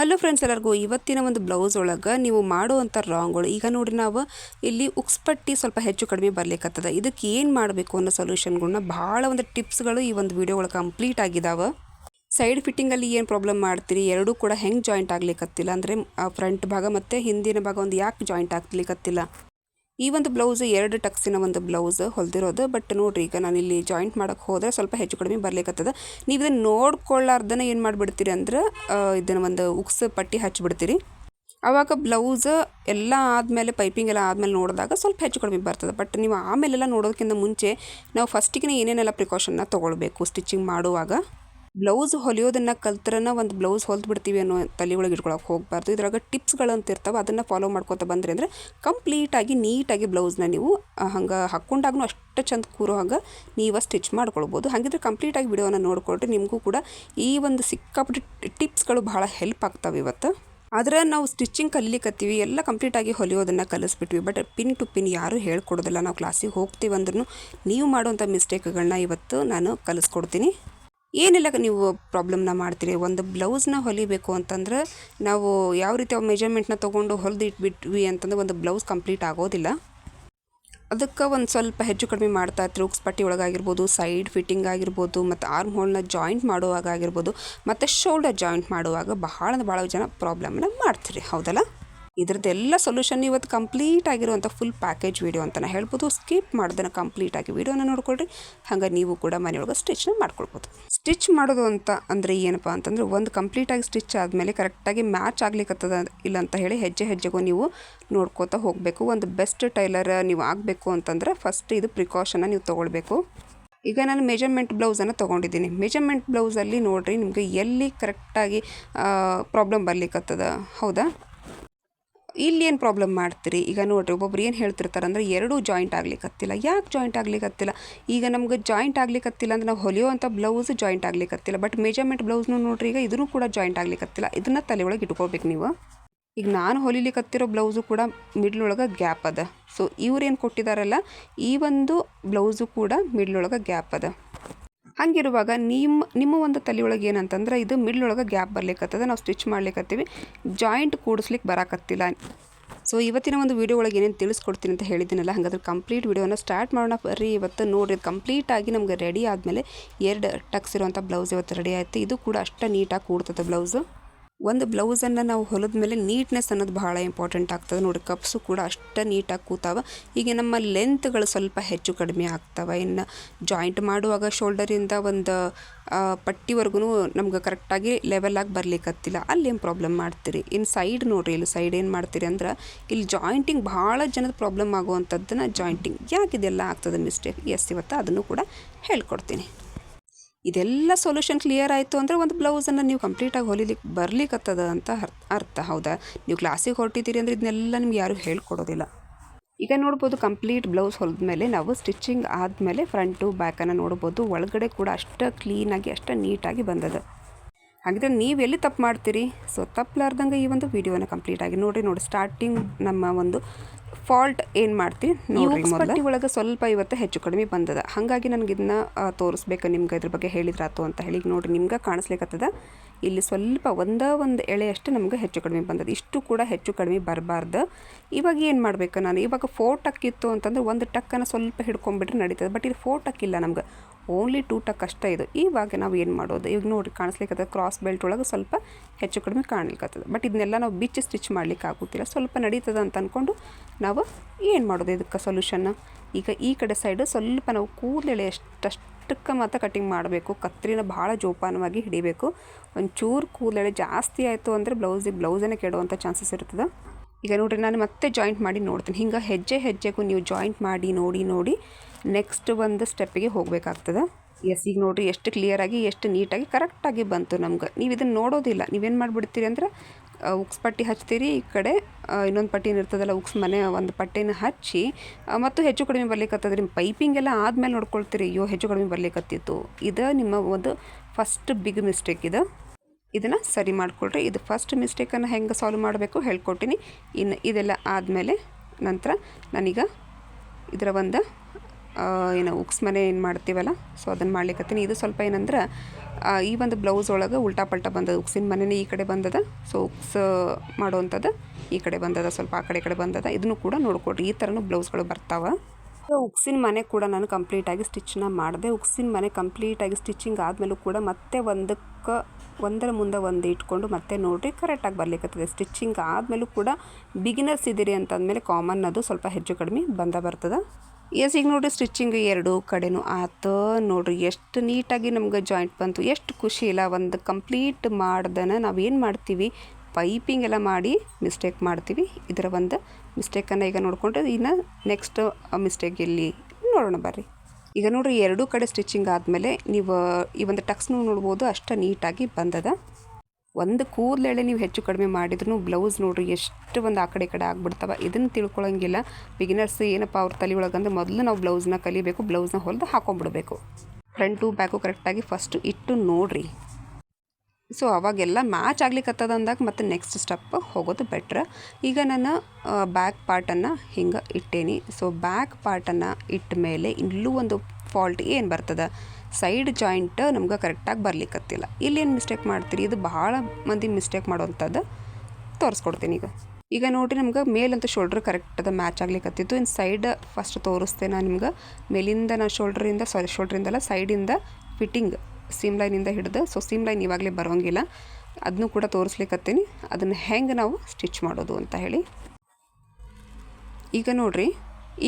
Hello friends ಎಲ್ಲರಿಗೂ, ಇವತ್ತಿನ ಒಂದು ಬ್ಲೌಸ್ ಒಳಗೆ ನೀವು ಮಾಡುವಂಥ ರಾಂಗ್ಗಳು ಈಗ ನೋಡಿ ನಾವು ಇಲ್ಲಿ ಉಕ್ಸ್ಪಟ್ಟಿ ಸ್ವಲ್ಪ ಹೆಚ್ಚು ಕಡಿಮೆ ಬರ್ಲಿಕ್ಕತ್ತದ ಇದಕ್ಕೆ ಏನು ಮಾಡಬೇಕು ಅನ್ನೋ ಸೊಲ್ಯೂಷನ್ಗಳನ್ನ ಭಾಳ ಒಂದು ಟಿಪ್ಸ್ಗಳು ಈ ಒಂದು ವಿಡಿಯೋ ಒಳಗೆ ಕಂಪ್ಲೀಟ್ ಆಗಿದಾವೆ. ಸೈಡ್ ಫಿಟ್ಟಿಂಗಲ್ಲಿ ಏನು ಪ್ರಾಬ್ಲಮ್ ಮಾಡ್ತೀರಿ, ಎರಡೂ ಕೂಡ ಹೆಂಗೆ ಜಾಯಿಂಟ್ ಆಗ್ಲಿಕ್ಕತ್ತಿಲ್ಲ ಅಂದರೆ ಫ್ರಂಟ್ ಭಾಗ ಮತ್ತು ಹಿಂದಿನ ಭಾಗ ಒಂದು ಯಾಕೆ ಜಾಯಿಂಟ್ ಆಗ್ಲಿಕ್ಕತ್ತಿಲ್ಲ ಈ ಒಂದು ಬ್ಲೌಸ್, ಎರಡು ಟಕ್ಸಿನ ಒಂದು ಬ್ಲೌಸ್ ಹೊಲ್ದಿರೋದು. ಬಟ್ ನೋಡಿರಿ, ಈಗ ನಾನು ಇಲ್ಲಿ ಜಾಯಿಂಟ್ ಮಾಡೋಕ್ಕೆ ಹೋದರೆ ಸ್ವಲ್ಪ ಹೆಚ್ಚು ಕಡಿಮೆ ಬರ್ಲಿಕ್ಕತ್ತದ ನೀವು ಇದನ್ನು ನೋಡ್ಕೊಳ್ಳಾರ್ದನ ಏನು ಮಾಡಿಬಿಡ್ತೀರಿ ಅಂದ್ರೆ ಇದನ್ನು ಒಂದು ಉಕ್ಸ್ ಪಟ್ಟಿ ಹಚ್ಚಿಬಿಡ್ತೀರಿ ಆವಾಗ ಬ್ಲೌಸ್ ಎಲ್ಲ ಆದಮೇಲೆ ಪೈಪಿಂಗ್ ಎಲ್ಲ ಆದಮೇಲೆ ನೋಡಿದಾಗ ಸ್ವಲ್ಪ ಹೆಚ್ಚು ಕಡಿಮೆ ಬರ್ತದೆ. ಬಟ್ ನೀವು ಆಮೇಲೆಲ್ಲ ನೋಡೋದಕ್ಕಿಂತ ಮುಂಚೆ, ನಾವು ಫಸ್ಟಿಗೆ ಏನೇನೆಲ್ಲ ಪ್ರಿಕಾಷನ್ನ ತೊಗೊಳ್ಬೇಕು ಸ್ಟಿಚಿಂಗ್ ಮಾಡುವಾಗ? ಬ್ಲೌಸ್ ಹೊಲಿಯೋದನ್ನು ಕಲ್ತ್ರನ ಒಂದು ಬ್ಲೌಸ್ ಹೊಲ್ದು ಬಿಡ್ತೀವಿ ಅನ್ನೋ ತಲೆ ಒಳಗೆ ಇಟ್ಕೊಳಕ್ಕೆ ಹೋಗಬಾರ್ದು. ಇದ್ರಾಗ ಅಂತ ಇರ್ತಾವೆ, ಅದನ್ನು ಫಾಲೋ ಮಾಡ್ಕೊತ ಬಂದ್ರಿ ಅಂದರೆ ಕಂಪ್ಲೀಟಾಗಿ ನೀಟಾಗಿ ಬ್ಲೌಸ್ನ ನೀವು ಹಂಗೆ ಹಾಕ್ಕೊಂಡಾಗೂ ಅಷ್ಟು ಚಂದ ಕೂರೋ ಹಾಗೆ ನೀವು ಸ್ಟಿಚ್ ಮಾಡ್ಕೊಳ್ಬೋದು. ಹಾಗಿದ್ರೆ ಕಂಪ್ಲೀಟಾಗಿ ವಿಡಿಯೋನ ನೋಡ್ಕೊಳ್ರಿ, ನಿಮಗೂ ಕೂಡ ಈ ಒಂದು ಸಿಕ್ಕಾಪಟ್ಟೆ ಟಿಪ್ಸ್ಗಳು ಭಾಳ ಹೆಲ್ಪ್ ಆಗ್ತಾವೆ ಇವತ್ತು. ಆದರೆ ನಾವು ಸ್ಟಿಚಿಂಗ್ ಕಲಿಲಿಕ್ಕತ್ತೀವಿ ಎಲ್ಲ ಕಂಪ್ಲೀಟಾಗಿ ಹೊಲಿಯೋದನ್ನು ಕಲಿಸ್ಬಿಟ್ವಿ. ಬಟ್ ಪಿನ್ ಟು ಪಿನ್ ಯಾರೂ ಹೇಳ್ಕೊಡೋದಿಲ್ಲ, ನಾವು ಕ್ಲಾಸಿಗೆ ಹೋಗ್ತೀವಿ ಅಂದ್ರೂ ನೀವು ಮಾಡುವಂಥ ಮಿಸ್ಟೇಕ್ಗಳನ್ನ ಇವತ್ತು ನಾನು ಕಲಿಸ್ಕೊಡ್ತೀನಿ. ಏನೆಲ್ಲ ನೀವು ಪ್ರಾಬ್ಲಮ್ನ ಮಾಡ್ತೀರಿ? ಒಂದು ಬ್ಲೌಸ್ನ ಹೊಲಿಬೇಕು ಅಂತಂದ್ರೆ ನಾವು ಯಾವ ರೀತಿ ಮೆಜರ್ಮೆಂಟ್ನ ತೊಗೊಂಡು ಹೊಲಿದು ಇಟ್ಬಿಟ್ವಿ ಅಂತಂದ್ರೆ ಒಂದು ಬ್ಲೌಸ್ ಕಂಪ್ಲೀಟ್ ಆಗೋದಿಲ್ಲ. ಅದಕ್ಕೆ ಒಂದು ಸ್ವಲ್ಪ ಹೆಚ್ಚು ಕಡಿಮೆ ಮಾಡ್ತಾ ಇರ್ತೀರಿ ಉಕ್ಸ್ ಪಟ್ಟಿ ಒಳಗಾಗಿರ್ಬೋದು, ಸೈಡ್ ಫಿಟ್ಟಿಂಗ್ ಆಗಿರ್ಬೋದು, ಮತ್ತು ಆರ್ಮ್ ಹೋಲ್ನ ಜಾಯಿಂಟ್ ಮಾಡುವಾಗ ಆಗಿರ್ಬೋದು, ಮತ್ತು ಶೋಲ್ಡರ್ ಜಾಯಿಂಟ್ ಮಾಡುವಾಗ ಬಹಳ ಭಾಳ ಜನ ಪ್ರಾಬ್ಲಮ್ನ ಮಾಡ್ತೀರಿ. ಹೌದಲ್ಲ? ಇದ್ರದ್ದೆಲ್ಲ ಸೊಲ್ಯೂಷನ್ ಇವತ್ತು ಕಂಪ್ಲೀಟ್ ಆಗಿರುವಂಥ ಫುಲ್ ಪ್ಯಾಕೇಜ್ ವೀಡಿಯೋ ಅಂತ ಹೇಳ್ಬೋದು. ಸ್ಕಿಪ್ ಮಾಡ್ದನ್ನ ಕಂಪ್ಲೀಟ್ ಆಗಿ ವೀಡಿಯೋನ ನೋಡ್ಕೊಳ್ರಿ. ಹಂಗೆ ನೀವು ಕೂಡ ಮನೆಯೊಳಗೆ ಸ್ಟಿಚ್ನ ಮಾಡ್ಕೊಳ್ಬೋದು. ಸ್ಟಿಚ್ ಮಾಡೋದು ಅಂತ ಅಂದರೆ ಏನಪ್ಪ ಅಂತಂದ್ರೆ ಒಂದು ಕಂಪ್ಲೀಟಾಗಿ ಸ್ಟಿಚ್ ಆದಮೇಲೆ ಕರೆಕ್ಟಾಗಿ ಮ್ಯಾಚ್ ಆಗ್ಲಿಕ್ಕತ್ತದ ಇಲ್ಲ ಅಂತ ಹೇಳಿ ಹೆಜ್ಜೆ ಹೆಜ್ಜೆಗೂ ನೀವು ನೋಡ್ಕೋತಾ ಹೋಗಬೇಕು. ಒಂದು ಬೆಸ್ಟ್ ಟೈಲರ್ ನೀವು ಆಗಬೇಕು ಅಂತಂದ್ರೆ ಫಸ್ಟ್ ಇದು ಪ್ರಿಕಾಷನ್ನ ನೀವು ತೊಗೊಳ್ಬೇಕು. ಈಗ ನಾನು ಮೆಜರ್ಮೆಂಟ್ ಬ್ಲೌಸನ್ನು ತೊಗೊಂಡಿದ್ದೀನಿ. ಮೆಜರ್ಮೆಂಟ್ ಬ್ಲೌಸಲ್ಲಿ ನೋಡಿರಿ ನಿಮಗೆ ಎಲ್ಲಿ ಕರೆಕ್ಟಾಗಿ ಪ್ರಾಬ್ಲಮ್ ಬರ್ಲಿಕ್ಕತ್ತದ ಹೌದಾ? ಇಲ್ಲಿ ಏನು ಪ್ರಾಬ್ಲಮ್ ಮಾಡ್ತೀರಿ? ಈಗ ನೋಡಿರಿ, ಒಬ್ಬೊಬ್ರು ಏನು ಹೇಳ್ತಿರ್ತಾರೆ ಅಂದರೆ ಎರಡೂ ಜಾಯಿಂಟ್ ಆಗ್ಲಿಕ್ಕತ್ತಿಲ್ಲ ಯಾಕೆ ಜಾಯಿಂಟ್ ಆಗ್ಲಿಕ್ಕತ್ತಿಲ್ಲ ಈಗ ನಮ್ಗೆ ಜಾಯಿಂಟ್ ಆಗ್ಲಿಕ್ಕತ್ತಿಲ್ಲ ಅಂದ್ರೆ ನಾವು ಹೊಲಿಯುವಂಥ ಬ್ಲೌಸ್ ಜಾಯಿಂಟ್ ಆಗ್ಲಿಕ್ಕತ್ತಿಲ್ಲ ಬಟ್ ಮೆಜರ್ಮೆಂಟ್ ಬ್ಲೌಸ್ನು ನೋಡ್ರಿ, ಈಗ ಇದನ್ನು ಕೂಡ ಜಾಯಿಂಟ್ ಆಗ್ಲಿಕ್ಕತ್ತಿಲ್ಲ ಇದನ್ನು ತಲೆ ಒಳಗೆ ಇಟ್ಕೋಬೇಕು ನೀವು. ಈಗ ನಾನು ಹೊಲಿಲಿಕ್ಕತ್ತಿರೋ ಬ್ಲೌಸು ಕೂಡ ಮಿಡ್ಲೊಳಗೆ ಗ್ಯಾಪ್ ಅದ. ಸೊ ಇವ್ರೇನು ಕೊಟ್ಟಿದಾರಲ್ಲ, ಈ ಒಂದು ಬ್ಲೌಸು ಕೂಡ ಮಿಡ್ಲೊಳಗೆ ಗ್ಯಾಪ್ ಅದ. ಹಂಗಿರುವಾಗ ನಿಮ್ಮ ನಿಮ್ಮ ಒಂದು ತಲೆಯೊಳಗೆ ಏನಂತಂದ್ರೆ ಇದು ಮಿಡ್ಲೊಳಗೆ ಗ್ಯಾಪ್ ಬರ್ಲಿಕ್ಕತ್ತದ ನಾವು ಸ್ಟಿಚ್ ಮಾಡ್ಲಿಕ್ಕತ್ತೀವಿ ಜಾಯಿಂಟ್ ಕೂಡಿಸ್ಲಿಕ್ಕೆ ಬರಾಕತ್ತಿಲ್ಲ. ಸೊ ಇವತ್ತಿನ ಒಂದು ವೀಡಿಯೋ ಒಳಗೆ ಏನೇನು ತಿಳಿಸ್ಕೊಡ್ತೀನಿ ಅಂತ ಹೇಳಿದ್ದೀನಲ್ಲ, ಹಾಗಾದ್ರೆ ಕಂಪ್ಲೀಟ್ ವೀಡಿಯೋನ ಸ್ಟಾರ್ಟ್ ಮಾಡೋಣ ಬರ್ರಿ. ಇವತ್ತು ಕಂಪ್ಲೀಟ್ ಕಂಪ್ಲೀಟಾಗಿ ನಮಗೆ ರೆಡಿ ಆದಮೇಲೆ ಎರಡು ಟಕ್ಸ್ ಇರುವಂಥ ಬ್ಲೌಸ್ ಇವತ್ತು ರೆಡಿ ಆಯಿತು. ಇದು ಕೂಡ ಅಷ್ಟು ನೀಟಾಗಿ ಕೂಡ್ತದೆ ಬ್ಲೌಸು ಒಂದು ಬ್ಲೌಸನ್ನು ನಾವು ಹೊಲದ ಮೇಲೆ ನೀಟ್ನೆಸ್ ಅನ್ನೋದು ಬಹಳ ಇಂಪಾರ್ಟೆಂಟ್ ಆಗ್ತದೆ ನೋಡಿ, ಕಪ್ಸು ಕೂಡ ಅಷ್ಟು ನೀಟಾಗಿ ಕೂತಾವ. ಈಗ ನಮ್ಮ ಲೆಂತ್ಗಳು ಸ್ವಲ್ಪ ಹೆಚ್ಚು ಕಡಿಮೆ ಆಗ್ತವೆ. ಇನ್ನು ಜಾಯಿಂಟ್ ಮಾಡುವಾಗ ಶೋಲ್ಡರಿಂದ ಒಂದು ಪಟ್ಟಿವರೆಗೂ ನಮ್ಗೆ ಕರೆಕ್ಟಾಗಿ ಲೆವೆಲಾಗಿ ಬರ್ಲಿಕ್ಕತ್ತಿಲ್ಲ ಅಲ್ಲಿ ಏನು ಪ್ರಾಬ್ಲಮ್ ಮಾಡ್ತೀರಿ? ಇನ್ನು ಸೈಡ್ ನೋಡಿರಿ, ಇಲ್ಲಿ ಸೈಡ್ ಏನು ಮಾಡ್ತೀರಿ ಅಂದ್ರೆ, ಇಲ್ಲಿ ಜಾಯಿಂಟಿಂಗ್ ಭಾಳ ಜನದ ಪ್ರಾಬ್ಲಮ್ ಆಗುವಂಥದ್ದನ್ನು ಜಾಯಿಂಟಿಂಗ್ ಯಾಕೆ ಇದೆಲ್ಲ ಆಗ್ತದೆ ಮಿಸ್ಟೇಕ್ ಎಸ್ ಇವತ್ತು ಅದನ್ನು ಕೂಡ ಹೇಳ್ಕೊಡ್ತೀನಿ. ಇದೆಲ್ಲ ಸೊಲ್ಯೂಷನ್ ಕ್ಲಿಯರ್ ಆಯಿತು ಅಂದರೆ ಒಂದು ಬ್ಲೌಸನ್ನು ನೀವು ಕಂಪ್ಲೀಟಾಗಿ ಹೊಲಿಲಿಕ್ಕೆ ಬರ್ಲಿಕ್ಕತ್ತದ ಅಂತ ಅರ್ಥ ಹೌದಾ? ನೀವು ಕ್ಲಾಸಿಗೆ ಹೊರಟಿದ್ದೀರಿ ಅಂದರೆ ಇದನ್ನೆಲ್ಲ ನಿಮ್ಗೆ ಯಾರೂ ಹೇಳ್ಕೊಡೋದಿಲ್ಲ. ಈಗ ನೋಡ್ಬೋದು ಕಂಪ್ಲೀಟ್ ಬ್ಲೌಸ್ ಹೊಲಿದ ಮೇಲೆ ನಾವು ಸ್ಟಿಚಿಂಗ್ ಆದಮೇಲೆ ಫ್ರಂಟು ಬ್ಯಾಕನ್ನು ನೋಡ್ಬೋದು. ಒಳಗಡೆ ಕೂಡ ಅಷ್ಟು ಕ್ಲೀನಾಗಿ ಅಷ್ಟು ನೀಟಾಗಿ ಬಂದದ. ಹಾಗಿದ್ರೆ ನೀವು ಎಲ್ಲಿ ತಪ್ಪು ಮಾಡ್ತೀರಿ? ಸೊ ತಪ್ಪಲಾರ್ದಂಗೆ ಈ ಒಂದು ವಿಡಿಯೋನ ಕಂಪ್ಲೀಟ್ ಆಗಿ ನೋಡಿರಿ. ನೋಡಿ ಸ್ಟಾರ್ಟಿಂಗ್ ನಮ್ಮ ಒಂದು ಫಾಲ್ಟ್ ಏನು ಮಾಡ್ತೀವಿ ನೋಡ್ರಿ ಪಟ್ಟಿ ಒಳಗೆ ಸ್ವಲ್ಪ ಇವತ್ತು ಹೆಚ್ಚು ಕಡಿಮೆ ಬಂದದ. ಹಾಗಾಗಿ ನನಗೆ ಇದನ್ನ ತೋರಿಸ್ಬೇಕು ನಿಮ್ಗೆ ಇದ್ರ ಬಗ್ಗೆ ಹೇಳಿದ್ರಾತು ಅಂತ ಹೇಳಿ. ನೋಡ್ರಿ ನಿಮ್ಗೆ ಕಾಣಿಸ್ಲಿಕ್ಕತ್ತದ ಇಲ್ಲಿ ಸ್ವಲ್ಪ ಒಂದ ಒಂದು ಎಳೆ ಅಷ್ಟೇ ನಮ್ಗೆ ಹೆಚ್ಚು ಕಡಿಮೆ ಬಂದದ. ಇಷ್ಟು ಕೂಡ ಹೆಚ್ಚು ಕಡಿಮೆ ಬರಬಾರ್ದು. ಇವಾಗ ಏನು ಮಾಡಬೇಕು ನಾನು? ಇವಾಗ ಫೋರ್ ಟಕ್ ಇತ್ತು ಅಂತಂದ್ರೆ ಒಂದು ಟಕ್ಕನ್ನು ಸ್ವಲ್ಪ ಹಿಡ್ಕೊಂಡ್ಬಿಟ್ರೆ ನಡೀತದೆ. ಬಟ್ ಇದು ಫೋರ್ ಟಕ್ ಇಲ್ಲ ನಮ್ಗೆ. ಓನ್ಲಿ ಟೂ ಟಕ್ ಅಷ್ಟೇ ಇದು. ಇವಾಗ ನಾವು ಏನು ಮಾಡೋದು? ಈಗ ನೋಡಿ ಕಾಣಿಸ್ಲಿಕ್ಕೆ ಕ್ರಾಸ್ ಬೆಲ್ಟ್ ಒಳಗೆ ಸ್ವಲ್ಪ ಹೆಚ್ಚು ಕಡಿಮೆ ಕಾಣ್ಲಿಕ್ಕತ್ತದ. ಬಟ್ ಇದನ್ನೆಲ್ಲ ನಾವು ಬಿಚ್ಚಿ ಸ್ಟಿಚ್ ಮಾಡ್ಲಿಕ್ಕೆ ಆಗುತ್ತಿಲ್ಲ. ಸ್ವಲ್ಪ ನಡೀತದ ಅಂತ ಅಂದ್ಕೊಂಡು ನಾವು ಏನು ಮಾಡೋದು ಇದಕ್ಕೆ ಸೊಲ್ಯೂಷನ್ನ ಈಗ ಈ ಕಡೆ ಸೈಡು ಸ್ವಲ್ಪ ನಾವು ಕೂದಲೆಳೆ ಎಷ್ಟಷ್ಟಕ್ಕೆ ಮಾತ್ರ ಕಟಿಂಗ್ ಮಾಡಬೇಕು. ಕತ್ರಿನ ಭಾಳ ಜೋಪಾನವಾಗಿ ಹಿಡಿಬೇಕು. ಒಂಚೂರು ಕೂದಲೆಳೆ ಜಾಸ್ತಿ ಆಯಿತು ಅಂದರೆ ಬ್ಲೌಸಿಗೆ ಬ್ಲೌಸನ್ನೇ ಕೆಡುವಂಥ ಚಾನ್ಸಸ್ ಇರ್ತದೆ. ಈಗ ನೋಡಿರಿ ನಾನು ಮತ್ತೆ ಜಾಯಿಂಟ್ ಮಾಡಿ ನೋಡ್ತೀನಿ. ಹಿಂಗೆ ಹೆಜ್ಜೆ ಹೆಜ್ಜೆಗೂ ನೀವು ಜಾಯಿಂಟ್ ಮಾಡಿ, ನೋಡಿ ನೋಡಿ ನೆಕ್ಸ್ಟ್ ಒಂದು ಸ್ಟೆಪ್ಪಿಗೆ ಹೋಗಬೇಕಾಗ್ತದೆ. ಎಸ್ ಈಗ ನೋಡಿರಿ ಎಷ್ಟು ಕ್ಲಿಯರಾಗಿ ಎಷ್ಟು ನೀಟಾಗಿ ಕರೆಕ್ಟಾಗಿ ಬಂತು ನಮ್ಗೆ. ನೀವು ಇದನ್ನು ನೋಡೋದಿಲ್ಲ. ನೀವೇನು ಮಾಡಿಬಿಡ್ತೀರಿ ಅಂದ್ರೆ ಉಕ್ಸ್ ಪಟ್ಟಿ ಹಚ್ತೀರಿ, ಈ ಕಡೆ ಇನ್ನೊಂದು ಪಟ್ಟಿ ಇರ್ತದಲ್ಲ ಉಕ್ಸ್ ಮನೆ, ಒಂದು ಪಟ್ಟಿನ ಹಚ್ಚಿ ಮತ್ತು ಹೆಚ್ಚು ಕಡಿಮೆ ಬರ್ಲಿಕ್ಕತ್ತದ ನಿಮ್ಮ ಪೈಪಿಂಗ್ ಎಲ್ಲ ಆದಮೇಲೆ ನೋಡ್ಕೊಳ್ತೀರಿ. ಅಯ್ಯೋ, ಹೆಚ್ಚು ಕಡಿಮೆ ಬರ್ಲಿಕ್ಕತ್ತಿತ್ತು ಇದು ನಿಮ್ಮ ಒಂದು ಫಸ್ಟ್ ಬಿಗ್ ಮಿಸ್ಟೇಕ್ ಇದು. ಇದನ್ನು ಸರಿ ಮಾಡಿಕೊಳ್ರಿ. ಇದು ಫಸ್ಟ್ ಮಿಸ್ಟೇಕನ್ನು ಹೆಂಗೆ ಸಾಲ್ವ್ ಮಾಡಬೇಕು ಹೇಳ್ಕೊಟ್ಟಿನಿ. ಇನ್ನು ಇದೆಲ್ಲ ಆದಮೇಲೆ ನಂತರ ನಾನೀಗ ಇದರ ಒಂದು ಏನು ಉಕ್ಸ್ ಮನೆ ಏನು ಮಾಡ್ತೀವಲ್ಲ ಸೊ ಅದನ್ನು ಮಾಡ್ಲಿಕ್ಕತ್ತೀನಿ ಇದು ಸ್ವಲ್ಪ ಏನಂದ್ರೆ ಈ ಒಂದು ಬ್ಲೌಸ್ ಒಳಗೆ ಉಲ್ಟಾ ಪಲ್ಟಾ ಬಂದದ, ಉಕ್ಸಿನ ಮನೆನೇ ಈ ಕಡೆ ಬಂದದ ಸೊ ಉಕ್ಸ್ ಮಾಡುವಂಥದ್ದು ಈ ಕಡೆ ಬಂದದ, ಸ್ವಲ್ಪ ಆ ಕಡೆ ಕಡೆ ಬಂದದ, ಇದನ್ನು ಕೂಡ ನೋಡ್ಕೊಡ್ರಿ ಈ ಥರನೂ ಬ್ಲೌಸ್ಗಳು ಬರ್ತಾವೆ. ಉಕ್ಸಿನ ಮನೆ ಕೂಡ ನಾನು ಕಂಪ್ಲೀಟಾಗಿ ಸ್ಟಿಚ್ನ ಮಾಡಿದೆ. ಉಕ್ಸಿನ ಮನೆ ಕಂಪ್ಲೀಟಾಗಿ ಸ್ಟಿಚಿಂಗ್ ಆದಮೇಲೂ ಕೂಡ ಮತ್ತೆ ಒಂದಕ್ಕೆ, ಒಂದರ ಮುಂದೆ ಒಂದು ಇಟ್ಕೊಂಡು ಮತ್ತೆ ನೋಡಿರಿ ಕರೆಕ್ಟಾಗಿ ಬರ್ಲಿಕ್ಕತ್ತದೆ ಸ್ಟಿಚಿಂಗ್ ಆದಮೇಲೂ ಕೂಡ ಬಿಗಿನರ್ಸ್ ಇದ್ದೀರಿ ಅಂತಂದಮೇಲೆ ಕಾಮನ್ ಅದು ಸ್ವಲ್ಪ ಹೆಚ್ಚು ಕಡಿಮೆ ಬಂದ ಬರ್ತದೆ. ಎಸ್, ಈಗ ನೋಡಿರಿ ಸ್ಟಿಚಿಂಗ್ ಎರಡು ಕಡೆನೂ ಆತ ನೋಡಿರಿ ಎಷ್ಟು ನೀಟಾಗಿ ನಮ್ಗೆ ಜಾಯಿಂಟ್ ಬಂತು. ಎಷ್ಟು ಖುಷಿ ಇಲ್ಲ, ಒಂದು ಕಂಪ್ಲೀಟ್ ಮಾಡ್ದನ ನಾವೇನು ಮಾಡ್ತೀವಿ? ಪೈಪಿಂಗ್ ಎಲ್ಲ ಮಾಡಿ ಮಿಸ್ಟೇಕ್ ಮಾಡ್ತೀವಿ. ಇದರ ಒಂದು ಮಿಸ್ಟೇಕನ್ನು ಈಗ ನೋಡಿಕೊಂಡ್ರೆ ಇನ್ನು ನೆಕ್ಸ್ಟ್ ಮಿಸ್ಟೇಕ್ ಎಲ್ಲಿ ನೋಡೋಣ ಬರ್ರಿ. ಈಗ ನೋಡಿರಿ ಎರಡೂ ಕಡೆ ಸ್ಟಿಚಿಂಗ್ ಆದಮೇಲೆ ನೀವು, ಈ ಒಂದು ಟಕ್ಸ್ನು ನೋಡ್ಬೋದು, ಅಷ್ಟು ನೀಟಾಗಿ ಬಂದದ. ಒಂದು ಕೂದಲೆಳೆ ನೀವು ಹೆಚ್ಚು ಕಡಿಮೆ ಮಾಡಿದ್ರು ಬ್ಲೌಸ್ ನೋಡಿರಿ ಎಷ್ಟು ಒಂದು ಆ ಕಡೆ ಈ ಕಡೆ ಆಗ್ಬಿಡ್ತಾವ, ಇದನ್ನು ತಿಳ್ಕೊಳ್ಳೋಂಗಿಲ್ಲ ಬಿಗಿನರ್ಸ್ ಏನಪ್ಪ ಅವ್ರ ತಲೆ ಒಳಗಂದ್ರೆ ಮೊದಲು ನಾವು ಬ್ಲೌಸ್ನ ಕಲಿಬೇಕು ಬ್ಲೌಸ್ನ ಹೊಲ್ದು ಹಾಕೊಂಡ್ಬಿಡ್ಬೇಕು ಫ್ರಂಟು ಬ್ಯಾಕು ಕರೆಕ್ಟಾಗಿ ಫಸ್ಟು ಇಟ್ಟು ನೋಡ್ರಿ. ಸೊ, ಅವಾಗೆಲ್ಲ ಮ್ಯಾಚ್ ಆಗ್ಲಿಕ್ಕತ್ತದ ಅಂದಾಗ ಮತ್ತೆ ನೆಕ್ಸ್ಟ್ ಸ್ಟೆಪ್ ಹೋಗೋದು ಬೆಟ್ರ್ ಈಗ ನಾನು ಬ್ಯಾಕ್ ಪಾರ್ಟನ್ನು ಹಿಂಗೆ ಇಟ್ಟೇನಿ. ಸೊ ಬ್ಯಾಕ್ ಪಾರ್ಟನ್ನು ಇಟ್ಟ ಮೇಲೆ ಇಲ್ಲೂ ಒಂದು ಫಾಲ್ಟ್ ಏನು ಬರ್ತದೆ? ಸೈಡ್ ಜಾಯಿಂಟ್ ನಮ್ಗೆ ಕರೆಕ್ಟಾಗಿ ಬರ್ಲಿಕ್ಕತ್ತಿಲ್ಲ ಇಲ್ಲೇನು ಮಿಸ್ಟೇಕ್ ಮಾಡ್ತೀರಿ? ಇದು ಭಾಳ ಮಂದಿ ಮಿಸ್ಟೇಕ್ ಮಾಡೋವಂಥದ್ದು ತೋರಿಸ್ಕೊಡ್ತೀನಿ ಈಗ. ಈಗ ನೋಡಿರಿ ನಮ್ಗೆ ಮೇಲಂತ ಶೋಲ್ಡ್ರ್ ಕರೆಕ್ಟ್ ಅದ ಮ್ಯಾಚ್ ಆಗ್ಲಿಕ್ಕತ್ತಿತ್ತು ಇನ್ನು ಸೈಡ್ ಫಸ್ಟ್ ತೋರಿಸ್ತೇನೆ ನಾನು ನಿಮ್ಗೆ. ಮೇಲಿಂದ ನಾನು ಶೋಲ್ಡ್ರಿಂದ ಸಾರಿ ಶೋಲ್ಡ್ರಿಂದಲ್ಲ ಸೈಡಿಂದ ಫಿಟ್ಟಿಂಗ್ ಸೀಮ್ ಲೈನಿಂದ ಹಿಡಿದು ಸೊ ಸೀಮ್ ಲೈನ್ ಇವಾಗಲೇ ಬರೋಂಗಿಲ್ಲ ಅದನ್ನು ಕೂಡ ತೋರಿಸ್ಲಿಕ್ಕತ್ತೀನಿ ಅದನ್ನು ಹೆಂಗೆ ನಾವು ಸ್ಟಿಚ್ ಮಾಡೋದು ಅಂತ ಹೇಳಿ. ಈಗ ನೋಡಿರಿ,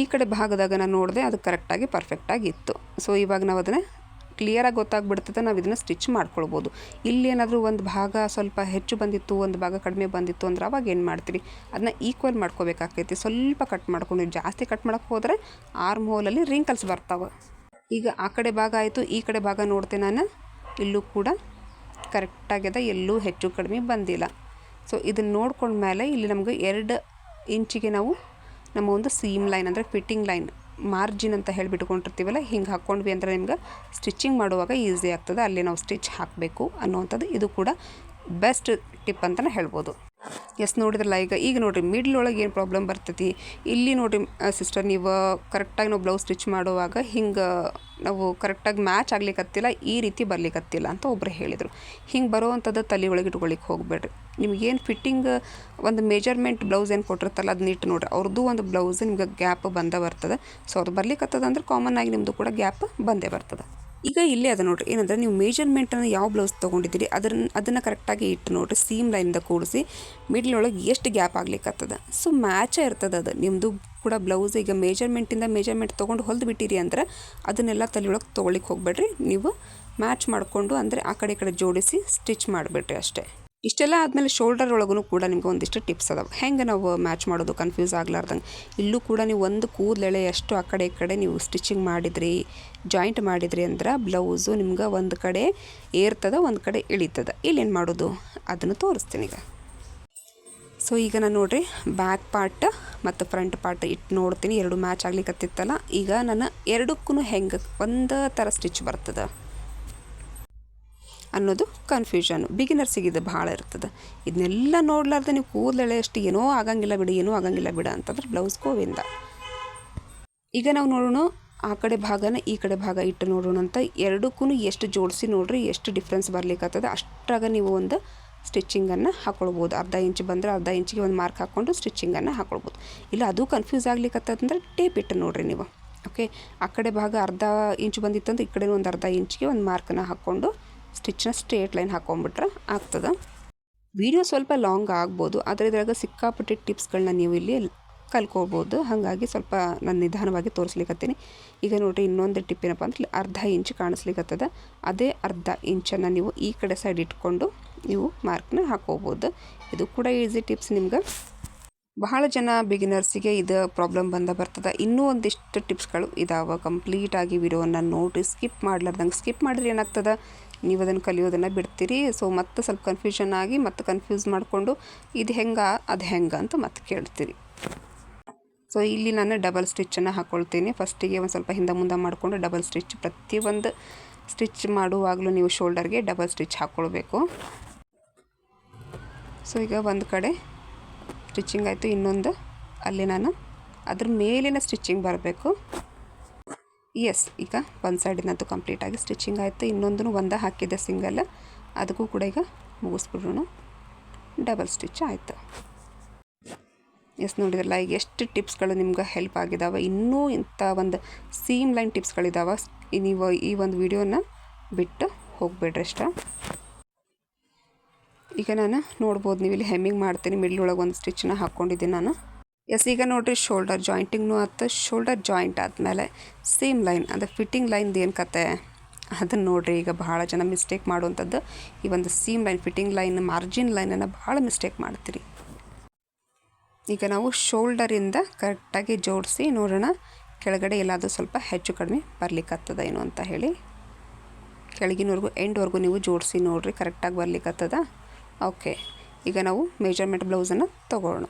ಈ ಕಡೆ ಭಾಗದಾಗ ನಾನು ನೋಡಿದೆ ಅದು ಕರೆಕ್ಟಾಗಿ ಪರ್ಫೆಕ್ಟಾಗಿ ಇತ್ತು. ಸೊ ಇವಾಗ ನಾವು ಅದನ್ನು ಕ್ಲಿಯರಾಗಿ ಗೊತ್ತಾಗ್ಬಿಡ್ತದೆ ನಾವು ಇದನ್ನು ಸ್ಟಿಚ್ ಮಾಡ್ಕೊಳ್ಬೋದು. ಇಲ್ಲಿ ಏನಾದರೂ ಒಂದು ಭಾಗ ಸ್ವಲ್ಪ ಹೆಚ್ಚು ಬಂದಿತ್ತು, ಒಂದು ಭಾಗ ಕಡಿಮೆ ಬಂದಿತ್ತು ಅಂದ್ರೆ ಅವಾಗ ಏನು ಮಾಡ್ತೀರಿ? ಅದನ್ನ ಈಕ್ವಲ್ ಮಾಡ್ಕೋಬೇಕಾಗ್ತೈತಿ. ಸ್ವಲ್ಪ ಕಟ್ ಮಾಡ್ಕೊಂಡು, ಜಾಸ್ತಿ ಕಟ್ ಮಾಡೋಕ್ಕೆ ಹೋದರೆ ಆರ್ಮ್ ಹೋಲಲ್ಲಿ ರಿಂಕಲ್ಸ್ ಬರ್ತಾವೆ. ಈಗ ಆ ಕಡೆ ಭಾಗ ಆಯಿತು, ಈ ಕಡೆ ಭಾಗ ನೋಡ್ತೆ ನಾನು. ಇಲ್ಲೂ ಕೂಡ ಕರೆಕ್ಟಾಗ್ಯದ ಎಲ್ಲೂ ಹೆಚ್ಚು ಕಡಿಮೆ ಬಂದಿಲ್ಲ. ಸೊ ಇದನ್ನು ನೋಡ್ಕೊಂಡ್ಮೇಲೆ ಇಲ್ಲಿ ನಮಗೆ ಎರಡು ಇಂಚಿಗೆ ನಾವು ನಮ್ಮ ಒಂದು ಸೀಮ್ ಲೈನ್ ಅಂದರೆ ಫಿಟ್ಟಿಂಗ್ ಲೈನ್ ಮಾರ್ಜಿನ್ ಅಂತ ಹೇಳಿಬಿಟ್ಕೊಂಡಿರ್ತೀವಲ್ಲ, ಹಿಂಗೆ ಹಾಕ್ಕೊಂಡ್ವಿ ಅಂದರೆ ನಿಮ್ಗೆ ಸ್ಟಿಚಿಂಗ್ ಮಾಡುವಾಗ ಈಸಿ ಆಗ್ತದೆ. ಅಲ್ಲಿ ನಾವು ಸ್ಟಿಚ್ ಹಾಕಬೇಕು ಅನ್ನೋವಂಥದ್ದು. ಇದು ಕೂಡ ಬೆಸ್ಟ್ ಟಿಪ್ ಅಂತಲೇ ಹೇಳ್ಬೋದು. ಎಸ್ ನೋಡಿದ್ರಲ್ಲ, ಈಗ ಈಗ ನೋಡಿರಿ ಮಿಡ್ಲ್ ಒಳಗೆ ಏನು ಪ್ರಾಬ್ಲಮ್ ಬರ್ತೈತಿ? ಇಲ್ಲಿ ನೋಡಿರಿ ಸಿಸ್ಟರ್ ನೀವು ಕರೆಕ್ಟಾಗಿ ನಾವು ಬ್ಲೌಸ್ ಸ್ಟಿಚ್ ಮಾಡುವಾಗ ಹಿಂಗೆ ನಾವು ಕರೆಕ್ಟಾಗಿ ಮ್ಯಾಚ್ ಆಗ್ಲಿಕ್ಕತ್ತಿಲ್ಲ ಈ ರೀತಿ ಬರ್ಲಿಕ್ಕತ್ತಿಲ್ಲ ಅಂತ ಒಬ್ಬರು ಹೇಳಿದರು. ಹಿಂಗೆ ಬರೋವಂಥದ್ದು ತಲೆ ಒಳಗೆ ಇಟ್ಕೊಳಿಕ್ಕೆ ಹೋಗ್ಬೇಡ್ರಿ. ನಿಮ್ಗೇನು ಫಿಟ್ಟಿಂಗ್ ಒಂದು ಮೆಜರ್ಮೆಂಟ್ ಬ್ಲೌಸ್ ಏನು ಕೊಟ್ಟಿರ್ತಲ್ಲ ಅದನ್ನ ಇಟ್ಟು ನೋಡ್ರಿ. ಅವ್ರದ್ದು ಒಂದು ಬ್ಲೌಸ್ ನಿಮ್ಗೆ ಗ್ಯಾಪ್ ಬಂದೇ ಬರ್ತದೆ. ಸೊ ಅದು ಬರ್ಲಿಕ್ಕತ್ತದ ಅಂದ್ರೆ ಕಾಮನ್ ಆಗಿ ನಿಮ್ಮದು ಕೂಡ ಗ್ಯಾಪ್ ಬಂದೇ ಬರ್ತದೆ. ಈಗ ಇಲ್ಲಿ ಅದ ನೋಡ್ರಿ. ಏನಂದ್ರೆ ನೀವು ಮೇಜರ್ಮೆಂಟನ್ನು ಯಾವ ಬ್ಲೌಸ್ ತೊಗೊಂಡಿದ್ದೀರಿ, ಅದನ್ನ, ಅದನ್ನು ಕರೆಕ್ಟಾಗಿ ಇಟ್ಟು ನೋಡಿರಿ ಸೀಮ್ ಲೈನಿಂದ ಕೂಡಿಸಿ ಮಿಡ್ಲ್ ಒಳಗೆ ಎಷ್ಟು ಗ್ಯಾಪ್ ಆಗ್ಲಿಕ್ಕತ್ತದ ಸೊ ಮ್ಯಾಚೇ ಇರ್ತದೆ ಅದು. ನಿಮ್ಮದು ಕೂಡ ಬ್ಲೌಸ್ ಈಗ ಮೇಜರ್ಮೆಂಟಿಂದ ಮೇಜರ್ಮೆಂಟ್ ತೊಗೊಂಡು ಹೊಲ್ದು ಬಿಟ್ಟಿರಿ ಅಂದ್ರೆ ಅದನ್ನೆಲ್ಲ ತಲೆಯೊಳಗೆ ತೊಗೊಳಿಕ್ಕೆ ಹೋಗ್ಬೇಡ್ರಿ. ನೀವು ಮ್ಯಾಚ್ ಮಾಡಿಕೊಂಡು ಅಂದರೆ ಆ ಕಡೆ ಕಡೆ ಜೋಡಿಸಿ ಸ್ಟಿಚ್ ಮಾಡಿಬಿಟ್ರಿ ಅಷ್ಟೇ. ಇಷ್ಟೆಲ್ಲ ಆದಮೇಲೆ ಶೋಲ್ಡರ್ ಒಳಗೂ ಕೂಡ ನಿಮ್ಗೆ ಒಂದಿಷ್ಟು ಟಿಪ್ಸ್ ಅದಾವೆ. ಹೆಂಗೆ ನಾವು ಮ್ಯಾಚ್ ಮಾಡೋದು ಕನ್ಫ್ಯೂಸ್ ಆಗ್ಲಾರ್ದಂಗೆ? ಇಲ್ಲೂ ಕೂಡ ನೀವು ಒಂದು ಕೂದಲೆಳೆ ಎಷ್ಟು ಆ ಕಡೆ ಈ ಕಡೆ ನೀವು ಸ್ಟಿಚಿಂಗ್ ಮಾಡಿದ್ರಿ ಜಾಯಿಂಟ್ ಮಾಡಿದ್ರಿ ಅಂದ್ರೆ ಬ್ಲೌಸು ನಿಮ್ಗೆ ಒಂದು ಕಡೆ ಏರ್ತದ, ಒಂದು ಕಡೆ ಇಳಿತದ. ಇಲ್ಲೇನು ಮಾಡೋದು? ಅದನ್ನು ತೋರಿಸ್ತೀನಿ ಈಗ. ಸೊ ಈಗ ನಾನು ನೋಡಿರಿ ಬ್ಯಾಕ್ ಪಾರ್ಟ್ ಮತ್ತು ಫ್ರಂಟ್ ಪಾರ್ಟ್ ಇಟ್ಟು ನೋಡ್ತೀನಿ. ಎರಡು ಮ್ಯಾಚ್ ಆಗ್ಲಿಕ್ಕತ್ತಿತ್ತಲ್ಲ ಈಗ ನಾನು ಎರಡಕ್ಕೂ ಹೆಂಗೆ ಒಂದು ಥರ ಸ್ಟಿಚ್ ಬರ್ತದೆ. ಅನ್ನೋದು ಕನ್ಫ್ಯೂಷನ್ ಬಿಗಿನರ್ಸಿಗೆ ಇದು ಭಾಳ ಇರ್ತದೆ. ಇದನ್ನೆಲ್ಲ ನೋಡ್ಲಾರ್ದೆ ನೀವು ಕೂದಲೆಳೆ ಅಷ್ಟು ಏನೋ ಆಗಂಗಿಲ್ಲ ಬಿಡು, ಏನೋ ಆಗಂಗಿಲ್ಲ ಬಿಡ ಅಂತಂದ್ರೆ ಬ್ಲೌಸ್ ಕೋವಿಂದ ಈಗ ನಾವು ನೋಡೋಣ, ಆ ಕಡೆ ಭಾಗನ ಈ ಕಡೆ ಭಾಗ ಇಟ್ಟು ನೋಡೋಣ ಅಂತ ಎರಡಕ್ಕೂ ಎಷ್ಟು ಜೋಡಿಸಿ ನೋಡ್ರಿ, ಎಷ್ಟು ಡಿಫ್ರೆನ್ಸ್ ಬರಲಿಕ್ಕಾಗ್ತದೆ ಅಷ್ಟಾಗ ನೀವು ಒಂದು ಸ್ಟಿಚ್ಚಿಂಗನ್ನು ಹಾಕ್ಕೊಳ್ಬೋದು ಅರ್ಧ ಇಂಚ್ ಬಂದರೆ ಅರ್ಧ ಇಂಚಿಗೆ ಒಂದು ಮಾರ್ಕ್ ಹಾಕ್ಕೊಂಡು ಸ್ಟಿಚ್ಚಿಂಗನ್ನು ಹಾಕ್ಕೊಳ್ಬೋದು ಇಲ್ಲ ಅದು ಕನ್ಫ್ಯೂಸ್ ಆಗ್ಲಿಕ್ಕತ್ತಂದ್ರೆ ಟೇಪ್ ಇಟ್ಟು ನೋಡ್ರಿ ನೀವು. ಓಕೆ ಆ ಕಡೆ ಭಾಗ ಅರ್ಧ ಇಂಚ್ ಬಂದಿತ್ತಂದ್ರೆ ಈ ಕಡೆ ಒಂದು ಅರ್ಧ ಇಂಚಿಗೆ ಒಂದು ಮಾರ್ಕನ್ನು ಹಾಕ್ಕೊಂಡು ಸ್ಟಿಚ್ನ ಸ್ಟ್ರೇಟ್ ಲೈನ್ ಹಾಕ್ಕೊಂಬಿಟ್ರೆ ಆಗ್ತದೆ. ವಿಡಿಯೋ ಸ್ವಲ್ಪ ಲಾಂಗ್ ಆಗ್ಬೋದು, ಆದರೆ ಇದ್ರಾಗ ಸಿಕ್ಕಾಪಟ್ಟೆ ಟಿಪ್ಸ್ಗಳನ್ನ ನೀವು ಇಲ್ಲಿ ಕಲ್ಕೋಬೋದು. ಹಾಗಾಗಿ ಸ್ವಲ್ಪ ನಾನು ನಿಧಾನವಾಗಿ ತೋರಿಸ್ಲಿಕ್ಕತ್ತೀನಿ ಈಗ ನೋಡಿರಿ, ಇನ್ನೊಂದು ಟಿಪ್ ಏನಪ್ಪ ಅಂದ್ರೆ ಅರ್ಧ ಇಂಚ್ ಕಾಣಿಸ್ಲಿಕ್ಕತ್ತದ ಅದೇ ಅರ್ಧ ಇಂಚನ್ನು ನೀವು ಈ ಕಡೆ ಸೈಡ್ ಇಟ್ಕೊಂಡು ನೀವು ಮಾರ್ಕ್ನ ಹಾಕೋಬೋದು. ಇದು ಕೂಡ ಈಸಿ ಟಿಪ್ಸ್ ನಿಮ್ಗೆ. ಬಹಳ ಜನ ಬಿಗಿನರ್ಸಿಗೆ ಇದು ಪ್ರಾಬ್ಲಮ್ ಬಂದ ಬರ್ತದೆ. ಇನ್ನೂ ಒಂದಿಷ್ಟು ಟಿಪ್ಸ್ಗಳು ಇದಾವೆ. ಕಂಪ್ಲೀಟಾಗಿ ವಿಡಿಯೋನ ನೋಡಿ ಸ್ಕಿಪ್ ಮಾಡ್ಲಾರ್ದಂಗೆ. ಸ್ಕಿಪ್ ಮಾಡಿದ್ರೆ ಏನಾಗ್ತದೆ? ನೀವು ಅದನ್ನು ಕಲಿಯೋದನ್ನು ಬಿಡ್ತೀರಿ. ಸೊ ಮತ್ತೆ ಸ್ವಲ್ಪ ಕನ್ಫ್ಯೂಷನ್ ಆಗಿ ಮತ್ತೆ ಕನ್ಫ್ಯೂಸ್ ಮಾಡಿಕೊಂಡು ಇದು ಹೆಂಗೆ, ಅದು ಹೆಂಗೆ ಅಂತ ಮತ್ತೆ ಕೇಳ್ತೀರಿ. ಸೊ ಇಲ್ಲಿ ನಾನು ಡಬಲ್ ಸ್ಟಿಚ್ಚನ್ನು ಹಾಕ್ಕೊಳ್ತೀನಿ ಫಸ್ಟಿಗೆ ಒಂದು ಸ್ವಲ್ಪ ಹಿಂದೆ ಮುಂದೆ ಮಾಡಿಕೊಂಡು ಡಬಲ್ ಸ್ಟಿಚ್ ಪ್ರತಿಯೊಂದು ಸ್ಟಿಚ್ ಮಾಡುವಾಗಲೂ ನೀವು ಶೋಲ್ಡರ್ಗೆ ಡಬಲ್ ಸ್ಟಿಚ್ ಹಾಕ್ಕೊಳ್ಬೇಕು ಸೊ ಈಗ ಒಂದು ಕಡೆ ಸ್ಟಿಚಿಂಗ್ ಆಯಿತು. ಇನ್ನೊಂದು, ಅಲ್ಲಿ ನಾನು ಅದ್ರ ಮೇಲಿನ ಸ್ಟಿಚಿಂಗ್ ಬರಬೇಕು. ಎಸ್ ಈಗ ಒಂದು ಕಂಪ್ಲೀಟ್ ಕಂಪ್ಲೀಟಾಗಿ ಸ್ಟಿಚಿಂಗ್ ಆಯಿತು. ಇನ್ನೊಂದನ್ನು ಒಂದೇ ಹಾಕಿದ್ದೆ ಸಿಂಗಲ್ ಅದಕ್ಕೂ ಕೂಡ ಈಗ ಮುಗಿಸ್ಬಿಡ್ರು ಡಬಲ್ ಸ್ಟಿಚ್ ಆಯಿತು. ಎಸ್ ನೋಡಿದ್ರಲ್ಲ, ಈಗ ಎಷ್ಟು ಟಿಪ್ಸ್ಗಳು ನಿಮ್ಗೆ ಹೆಲ್ಪ್ ಆಗಿದ್ದಾವೆ ಇನ್ನೂ ಇಂಥ ಒಂದು ಸೀಮ್ ಲೈನ್ ಟಿಪ್ಸ್ಗಳಿದ್ದಾವೆ ನೀವು ಈ ಒಂದು ವಿಡಿಯೋನ ಬಿಟ್ಟು ಹೋಗ್ಬೇಡ್ರಿ ಅಷ್ಟ. ಈಗ ನಾನು ನೋಡ್ಬೋದು, ನೀವು ಇಲ್ಲಿ ಹೆಮ್ಮಿಂಗ್ ಮಾಡ್ತೀನಿ. ಮಿಡ್ಲ್ ಒಳಗೆ ಒಂದು ಸ್ಟಿಚ್ನ ಹಾಕ್ಕೊಂಡಿದ್ದೀನಿ ನಾನು. ಎಸ್, ಈಗ ನೋಡಿರಿ ಶೋಲ್ಡರ್ ಜಾಯಿಂಟಿಂಗ್ನು ಆಯ್ತು ಶೋಲ್ಡರ್ ಜಾಯಿಂಟ್ ಆದಮೇಲೆ ಸೇಮ್ ಲೈನ್ ಅಂದರೆ ಫಿಟ್ಟಿಂಗ್ ಲೈನ್ದು ಏನು ಕತೆ? ಅದನ್ನು ನೋಡಿರಿ, ಈಗ ಭಾಳ ಜನ ಮಿಸ್ಟೇಕ್ ಮಾಡುವಂಥದ್ದು. ಈ ಒಂದು seam line fitting line margin ಲೈನನ್ನು ಭಾಳ ಮಿಸ್ಟೇಕ್ ಮಾಡ್ತೀರಿ. ಈಗ ನಾವು ಶೋಲ್ಡರಿಂದ ಕರೆಕ್ಟಾಗಿ ಜೋಡಿಸಿ ನೋಡೋಣ. ಕೆಳಗಡೆ ಎಲ್ಲಾದರೂ ಸ್ವಲ್ಪ ಹೆಚ್ಚು ಕಡಿಮೆ ಬರ್ಲಿಕ್ಕತ್ತದ ಏನು ಅಂತ ಹೇಳಿ. ಕೆಳಗಿನವರೆಗೂ ಎಂಡ್ವರೆಗೂ ನೀವು ಜೋಡಿಸಿ ನೋಡಿರಿ ಕರೆಕ್ಟಾಗಿ ಬರ್ಲಿಕ್ಕತ್ತದ ಓಕೆ ಈಗ ನಾವು ಮೆಜರ್ಮೆಂಟ್ ಬ್ಲೌಸನ್ನು ತೊಗೊಳ್ಳೋಣ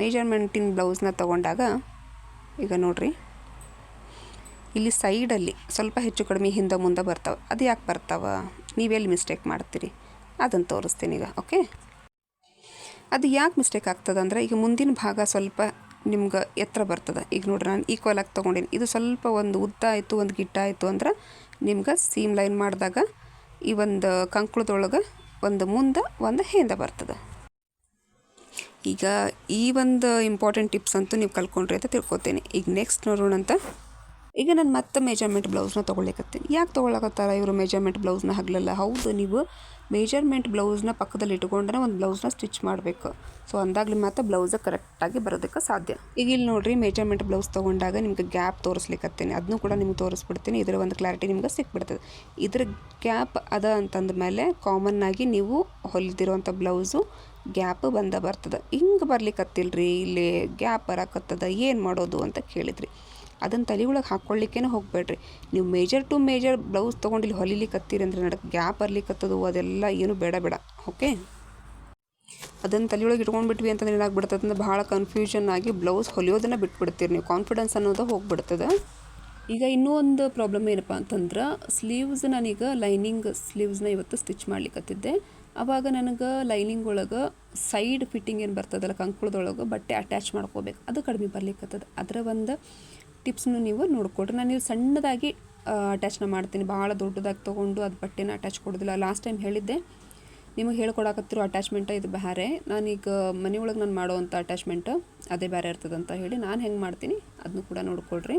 ಮೇಜರ್ಮೆಂಟಿನ ಬ್ಲೌಸ್ನ ತಗೊಂಡಾಗ, ಈಗ ನೋಡಿರಿ, ಇಲ್ಲಿ ಸೈಡಲ್ಲಿ ಸ್ವಲ್ಪ ಹೆಚ್ಚು ಕಡಿಮೆ ಹಿಂದೆ ಮುಂದೆ ಬರ್ತಾವೆ. ಅದು ಯಾಕೆ ಬರ್ತಾವೆ? ನೀವೆಲ್ಲಿ ಮಿಸ್ಟೇಕ್ ಮಾಡ್ತೀರಿ? ಅದನ್ನು ತೋರಿಸ್ತೀನಿ ಈಗ, ಓಕೆ? ಅದು ಯಾಕೆ ಮಿಸ್ಟೇಕ್ ಆಗ್ತದಂದ್ರೆ ಈಗ ಮುಂದಿನ ಭಾಗ ಸ್ವಲ್ಪ ನಿಮ್ಗೆ ಎತ್ತರ ಬರ್ತದೆ. ಈಗ ನೋಡ್ರಿ, ನಾನು ಈಕ್ವಲ್ ಆಗಿ ತೊಗೊಂಡೀನಿ. ಇದು ಸ್ವಲ್ಪ ಒಂದು ಉದ್ದ ಆಯಿತು, ಒಂದು ಗಿಟ್ಟ ಆಯಿತು ಅಂದ್ರೆ, ನಿಮ್ಗೆ ಸೀಮ್ ಲೈನ್ ಮಾಡಿದಾಗ ಈ ಒಂದು ಕಂಕುಳದೊಳಗೆ ಒಂದು ಮುಂದೆ, ಒಂದು ಹಿಂದೆ ಬರ್ತದೆ. ಈಗ ಈ ಒಂದು ಇಂಪಾರ್ಟೆಂಟ್ ಟಿಪ್ಸ್ ಅಂತೂ ನೀವು ಕಲ್ತ್ಕೊಂಡ್ರಿ ಅಂತ ತಿಳ್ಕೊತೀನಿ. ಈಗ ನೆಕ್ಸ್ಟ್ ನೋಡೋಣ ಅಂತ. ಈಗ ನಾನು ಮತ್ತೆ ಮೆಜರ್ಮೆಂಟ್ ಬ್ಲೌಸ್ನ ತೊಗೊಳ್ಲಿಕತ್ತೀನಿ ಯಾಕೆ ತೊಗೊಳಕತ್ತಾರ ಇವರು ಮೆಜರ್ಮೆಂಟ್ ಬ್ಲೌಸ್ನ ಹಗಲಲ್ಲ? ಹೌದು, ನೀವು ಮೆಜರ್ಮೆಂಟ್ ಬ್ಲೌಸ್ನ ಪಕ್ಕದಲ್ಲಿ ಇಟ್ಕೊಂಡ್ರೆ ಒಂದು ಬ್ಲೌಸ್ನ ಸ್ಟಿಚ್ ಮಾಡಬೇಕು. ಸೊ ಅಂದಾಗಲಿ ಮಾತ್ರ ಬ್ಲೌಸ್ ಕರೆಕ್ಟಾಗಿ ಬರೋದಕ್ಕೆ ಸಾಧ್ಯ. ಈಗ ಇಲ್ಲಿ ನೋಡಿರಿ ಮೆಜರ್ಮೆಂಟ್ ಬ್ಲೌಸ್ ತೊಗೊಂಡಾಗ ನಿಮ್ಗೆ ಗ್ಯಾಪ್ ತೋರಿಸ್ಲಿಕ್ಕತ್ತೀನಿ ಅದನ್ನು ಕೂಡ ನಿಮ್ಗೆ ತೋರಿಸ್ಬಿಡ್ತೀನಿ. ಇದರ ಒಂದು ಕ್ಲಾರಿಟಿ ನಿಮ್ಗೆ ಸಿಕ್ಬಿಡ್ತದೆ. ಇದ್ರ ಗ್ಯಾಪ್ ಅದ ಅಂತಂದ ಮೇಲೆ ಕಾಮನ್ನಾಗಿ ನೀವು ಹೊಲಿದಿರುವಂಥ ಬ್ಲೌಸು ಗ್ಯಾಪ್ ಬಂದ ಬರ್ತದೆ. ಹಿಂಗೆ ಬರ್ಲಿಕ್ಕತ್ತಿಲ್ರಿ ಇಲ್ಲಿ ಗ್ಯಾಪ್ ಬರಕತ್ತದ, ಏನು ಮಾಡೋದು ಅಂತ ಕೇಳಿದ್ರಿ. ಅದನ್ನು ತಲೆ ಒಳಗೆ ಹಾಕ್ಕೊಳ್ಳಿಕ್ಕೇನೆ ಹೋಗಬೇಡ್ರಿ. ನೀವು ಮೇಜರ್ ಟು ಮೇಜರ್ ಬ್ಲೌಸ್ ತೊಗೊಂಡು ಇಲ್ಲಿ ಹೊಲಿಲಿಕ್ಕತ್ತೀರಿ ಅಂದರೆ ನಡಕ್ಕೆ ಗ್ಯಾಪ್ ಬರ್ಲಿಕ್ಕತ್ತದು ಅದೆಲ್ಲ ಏನು ಬೇಡ ಬೇಡ, ಓಕೆ? ಅದನ್ನು ತಲೆಯೊಳಗೆ ಇಟ್ಕೊಂಡ್ಬಿಟ್ವಿ ಅಂತಂದ್ರೆ ಏನಾಗ್ಬಿಡ್ತದೆ ಅಂದ್ರೆ ಭಾಳ ಕನ್ಫ್ಯೂಷನ್ ಆಗಿ ಬ್ಲೌಸ್ ಹೊಲಿಯೋದನ್ನು ಬಿಟ್ಬಿಡ್ತೀರಿ ನೀವು. ಕಾನ್ಫಿಡೆನ್ಸ್ ಅನ್ನೋದು ಹೋಗ್ಬಿಡ್ತದೆ. ಈಗ ಇನ್ನೂ ಒಂದು ಪ್ರಾಬ್ಲಮ್ ಏನಪ್ಪ ಅಂತಂದ್ರೆ ಸ್ಲೀವ್ಸ್ ನಾನೀಗ ಲೈನಿಂಗ್ ಸ್ಲೀವ್ಸ್ನ ಇವತ್ತು ಸ್ಟಿಚ್ ಮಾಡ್ಲಿಕ್ಕತ್ತಿದ್ದೆ ಅವಾಗ ನನಗೆ ಲೈನಿಂಗ್ ಒಳಗೆ ಸೈಡ್ ಫಿಟ್ಟಿಂಗ್ ಏನು ಬರ್ತದಲ್ಲ, ಕಂಕುಳದೊಳಗೆ ಬಟ್ಟೆ ಅಟ್ಯಾಚ್ ಮಾಡ್ಕೋಬೇಕು. ಅದು ಕಡಿಮೆ ಬರ್ಲಿಕ್ಕತ್ತದ ಅದರ ಒಂದು ಟಿಪ್ಸ್ನು ನೀವು ನೋಡ್ಕೊಡ್ರಿ ನಾನು ಇಲ್ಲಿ ಸಣ್ಣದಾಗಿ ಅಟ್ಯಾಚ್ನ ಮಾಡ್ತೀನಿ. ಭಾಳ ದೊಡ್ಡದಾಗಿ ತೊಗೊಂಡು ಅದು ಬಟ್ಟೆನ ಅಟ್ಯಾಚ್ ಕೊಡೋದಿಲ್ಲ. ಲಾಸ್ಟ್ ಟೈಮ್ ಹೇಳಿದ್ದೆ, ನಿಮಗೆ ಹೇಳ್ಕೊಡಕತ್ತಿರೋ ಅಟ್ಯಾಚ್ಮೆಂಟ ಇದು ಬೇರೆ ನಾನೀಗ ಮನೆಯೊಳಗೆ ನಾನು ಮಾಡೋವಂಥ ಅಟ್ಯಾಚ್ಮೆಂಟ್ ಅದೇ ಬೇರೆ ಇರ್ತದಂತ ಹೇಳಿ ನಾನು ಹೆಂಗೆ ಮಾಡ್ತೀನಿ ಅದನ್ನು ಕೂಡ ನೋಡ್ಕೊಳ್ರಿ.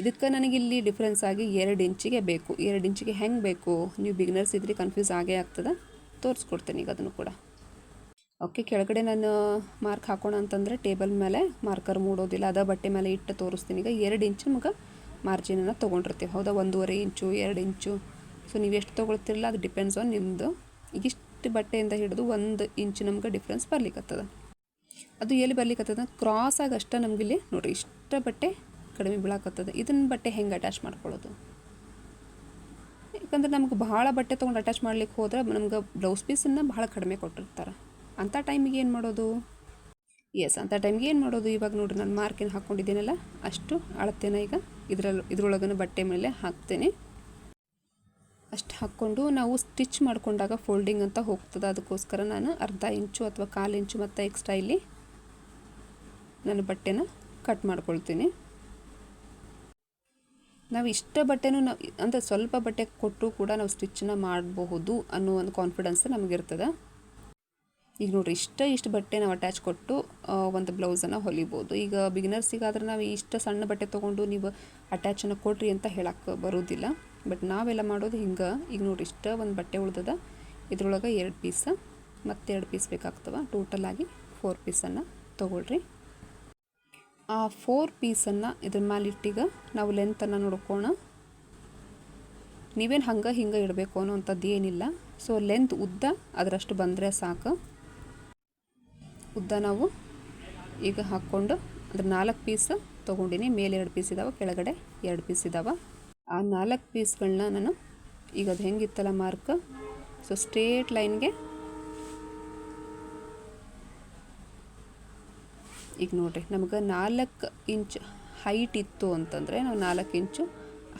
ಇದಕ್ಕೆ ನನಗೆ ಇಲ್ಲಿ ಡಿಫ್ರೆನ್ಸ್ ಆಗಿ ಎರಡು ಇಂಚಿಗೆ ಬೇಕು. ಎರಡು ಇಂಚಿಗೆ ಹೆಂಗೆ ಬೇಕು? ನೀವು ಬಿಗ್ನರ್ಸ್ ಇದ್ರೆ ಕನ್ಫ್ಯೂಸ್ ಆಗೇ ಆಗ್ತದೆ. ತೋರಿಸ್ಕೊಡ್ತೀನಿ ಈಗ ಅದನ್ನು ಕೂಡ. ಓಕೆ ಕೆಳಗಡೆ ನಾನು ಮಾರ್ಕ್ ಹಾಕೋಣ ಅಂತಂದರೆ ಟೇಬಲ್ ಮೇಲೆ ಮಾರ್ಕರ್ ಮೂಡೋದಿಲ್ಲ. ಅದ ಬಟ್ಟೆ ಮೇಲೆ ಇಟ್ಟು ತೋರಿಸ್ತೀನಿ. ಈಗ ಎರಡು ಇಂಚು ನಮಗೆ ಮಾರ್ಜಿನನ್ನು ತೊಗೊಂಡಿರ್ತೀವಿ. ಹೌದಾ? ಒಂದೂವರೆ ಇಂಚು, ಎರಡು ಇಂಚು. ಸೊ ನೀವು ಎಷ್ಟು ತೊಗೊಳ್ತಿರಲ್ಲ, ಅದು ಡಿಪೆಂಡ್ಸ್ ಆನ್ ನಿಮ್ಮದು ಈಗ ಇಷ್ಟು ಬಟ್ಟೆಯಿಂದ ಹಿಡಿದು ಒಂದು ಇಂಚು ನಮ್ಗೆ ಡಿಫ್ರೆನ್ಸ್ ಬರ್ಲಿಕ್ಕತ್ತದ ಅದು ಎಲ್ಲಿ ಕ್ರಾಸ್ ಆಗಿ ಅಷ್ಟೇ ನಮಗಿಲ್ಲಿ ನೋಡಿರಿ, ಇಷ್ಟ ಬಟ್ಟೆ ಕಡಿಮೆ ಬೀಳಾಕತ್ತದೆ. ಇದನ್ನ ಬಟ್ಟೆ ಹೆಂಗೆ ಅಟ್ಯಾಚ್ ಮಾಡ್ಕೊಳ್ಳೋದು? ಯಾಕಂದ್ರೆ ನಮ್ಗೆ ಭಾಳ ಬಟ್ಟೆ ತೊಗೊಂಡು ಅಟ್ಯಾಚ್ ಮಾಡ್ಲಿಕ್ಕೆ ಹೋದ್ರೆ ನಮ್ಗೆ ಬ್ಲೌಸ್ ಪೀಸನ್ನು ಭಾಳ ಕಡಿಮೆ ಕೊಟ್ಟಿರ್ತಾರೆ. ಅಂಥ ಟೈಮಿಗೆ ಏನು ಮಾಡೋದು? ಎಸ್ ಅಂಥ ಟೈಮ್ಗೆ ಏನು ಮಾಡೋದು? ಇವಾಗ ನೋಡಿರಿ ನಾನು ಮಾರ್ಕಿನ ಹಾಕ್ಕೊಂಡಿದ್ದೀನಲ್ಲ ಅಷ್ಟು ಅಳತೆನ ಈಗ ಇದರಲ್ಲಿ ಇದ್ರೊಳಗನ ಬಟ್ಟೆ ಮೇಲೆ ಹಾಕ್ತೇನೆ. ಅಷ್ಟು ಹಾಕ್ಕೊಂಡು ನಾವು ಸ್ಟಿಚ್ ಮಾಡಿಕೊಂಡಾಗ ಫೋಲ್ಡಿಂಗ್ ಅಂತ ಹೋಗ್ತದೆ. ಅದಕ್ಕೋಸ್ಕರ ನಾನು ಅರ್ಧ ಇಂಚು ಅಥವಾ ಕಾಲು ಇಂಚು ಮತ್ತು ಎಕ್ಸ್ಟ್ರಾ ಇಲ್ಲಿ ನಾನು ಬಟ್ಟೆನ ಕಟ್ ಮಾಡ್ಕೊಳ್ತೀನಿ. ನಾವು ಇಷ್ಟ ಬಟ್ಟೆನೂ ನಾವು ಅಂದರೆ ಸ್ವಲ್ಪ ಬಟ್ಟೆ ಕೊಟ್ಟು ಕೂಡ ನಾವು ಸ್ಟಿಚ್ಚನ್ನ ಮಾಡಬಹುದು ಅನ್ನೋ ಒಂದು ಕಾನ್ಫಿಡೆನ್ಸ್ ನಮಗಿರ್ತದೆ. ಈಗ ನೋಡಿರಿ, ಇಷ್ಟ ಇಷ್ಟು ಬಟ್ಟೆ ನಾವು ಅಟ್ಯಾಚ್ ಕೊಟ್ಟು ಒಂದು ಬ್ಲೌಸನ್ನು ಹೊಲಿಬೋದು. ಈಗ ಬಿಗಿನರ್ಸಿಗಾದ್ರೆ ನಾವು ಇಷ್ಟ ಸಣ್ಣ ಬಟ್ಟೆ ತೊಗೊಂಡು ನೀವು ಅಟ್ಯಾಚನ್ನು ಕೊಡ್ರಿ ಅಂತ ಹೇಳಕ್ಕೆ ಬರೋದಿಲ್ಲ. ಬಟ್ ನಾವೆಲ್ಲ ಮಾಡೋದು ಹಿಂಗೆ. ಈಗ ನೋಡಿರಿ, ಇಷ್ಟ ಒಂದು ಬಟ್ಟೆ ಉಳ್ದದ, ಇದ್ರೊಳಗೆ ಎರಡು ಪೀಸ್ ಮತ್ತೆ ಎರಡು ಪೀಸ್ ಬೇಕಾಗ್ತವೆ ಟೋಟಲಾಗಿ ಫೋರ್ ಪೀಸನ್ನು ತೊಗೊಳ್ರಿ. ಆ ಫೋರ್ ಪೀಸನ್ನು ಇದ್ರ ಮೇಲೆ ಇಟ್ಟೀಗ ನಾವು ಲೆಂತನ್ನು ನೋಡ್ಕೋಣ ನೀವೇನು ಹಂಗೆ ಹಿಂಗೆ ಇಡಬೇಕು ಅನ್ನೋವಂಥದ್ದು ಏನಿಲ್ಲ. ಸೊ ಲೆಂತ್ ಉದ್ದ ಅದರಷ್ಟು ಬಂದರೆ ಸಾಕು. ಉದ್ದ ನಾವು ಈಗ ಹಾಕ್ಕೊಂಡು ಅದ್ರ ನಾಲ್ಕು ಪೀಸ್ ತೊಗೊಂಡಿನಿ. ಮೇಲೆ ಎರಡು ಪೀಸ್ ಇದ್ದಾವೆ ಕೆಳಗಡೆ ಎರಡು ಪೀಸ್ ಇದ್ದಾವೆ ಆ ನಾಲ್ಕು ಪೀಸ್ಗಳನ್ನ ನಾನು ಈಗ ಅದು ಹೆಂಗಿತ್ತಲ್ಲ ಮಾರ್ಕ್ ಸೊ ಸ್ಟ್ರೇಟ್ ಲೈನ್ಗೆ ಈಗ ನೋಡಿರಿ, ನಮಗೆ ನಾಲ್ಕು ಇಂಚ್ ಹೈಟ್ ಇತ್ತು ಅಂತಂದರೆ ನಾವು ನಾಲ್ಕು ಇಂಚು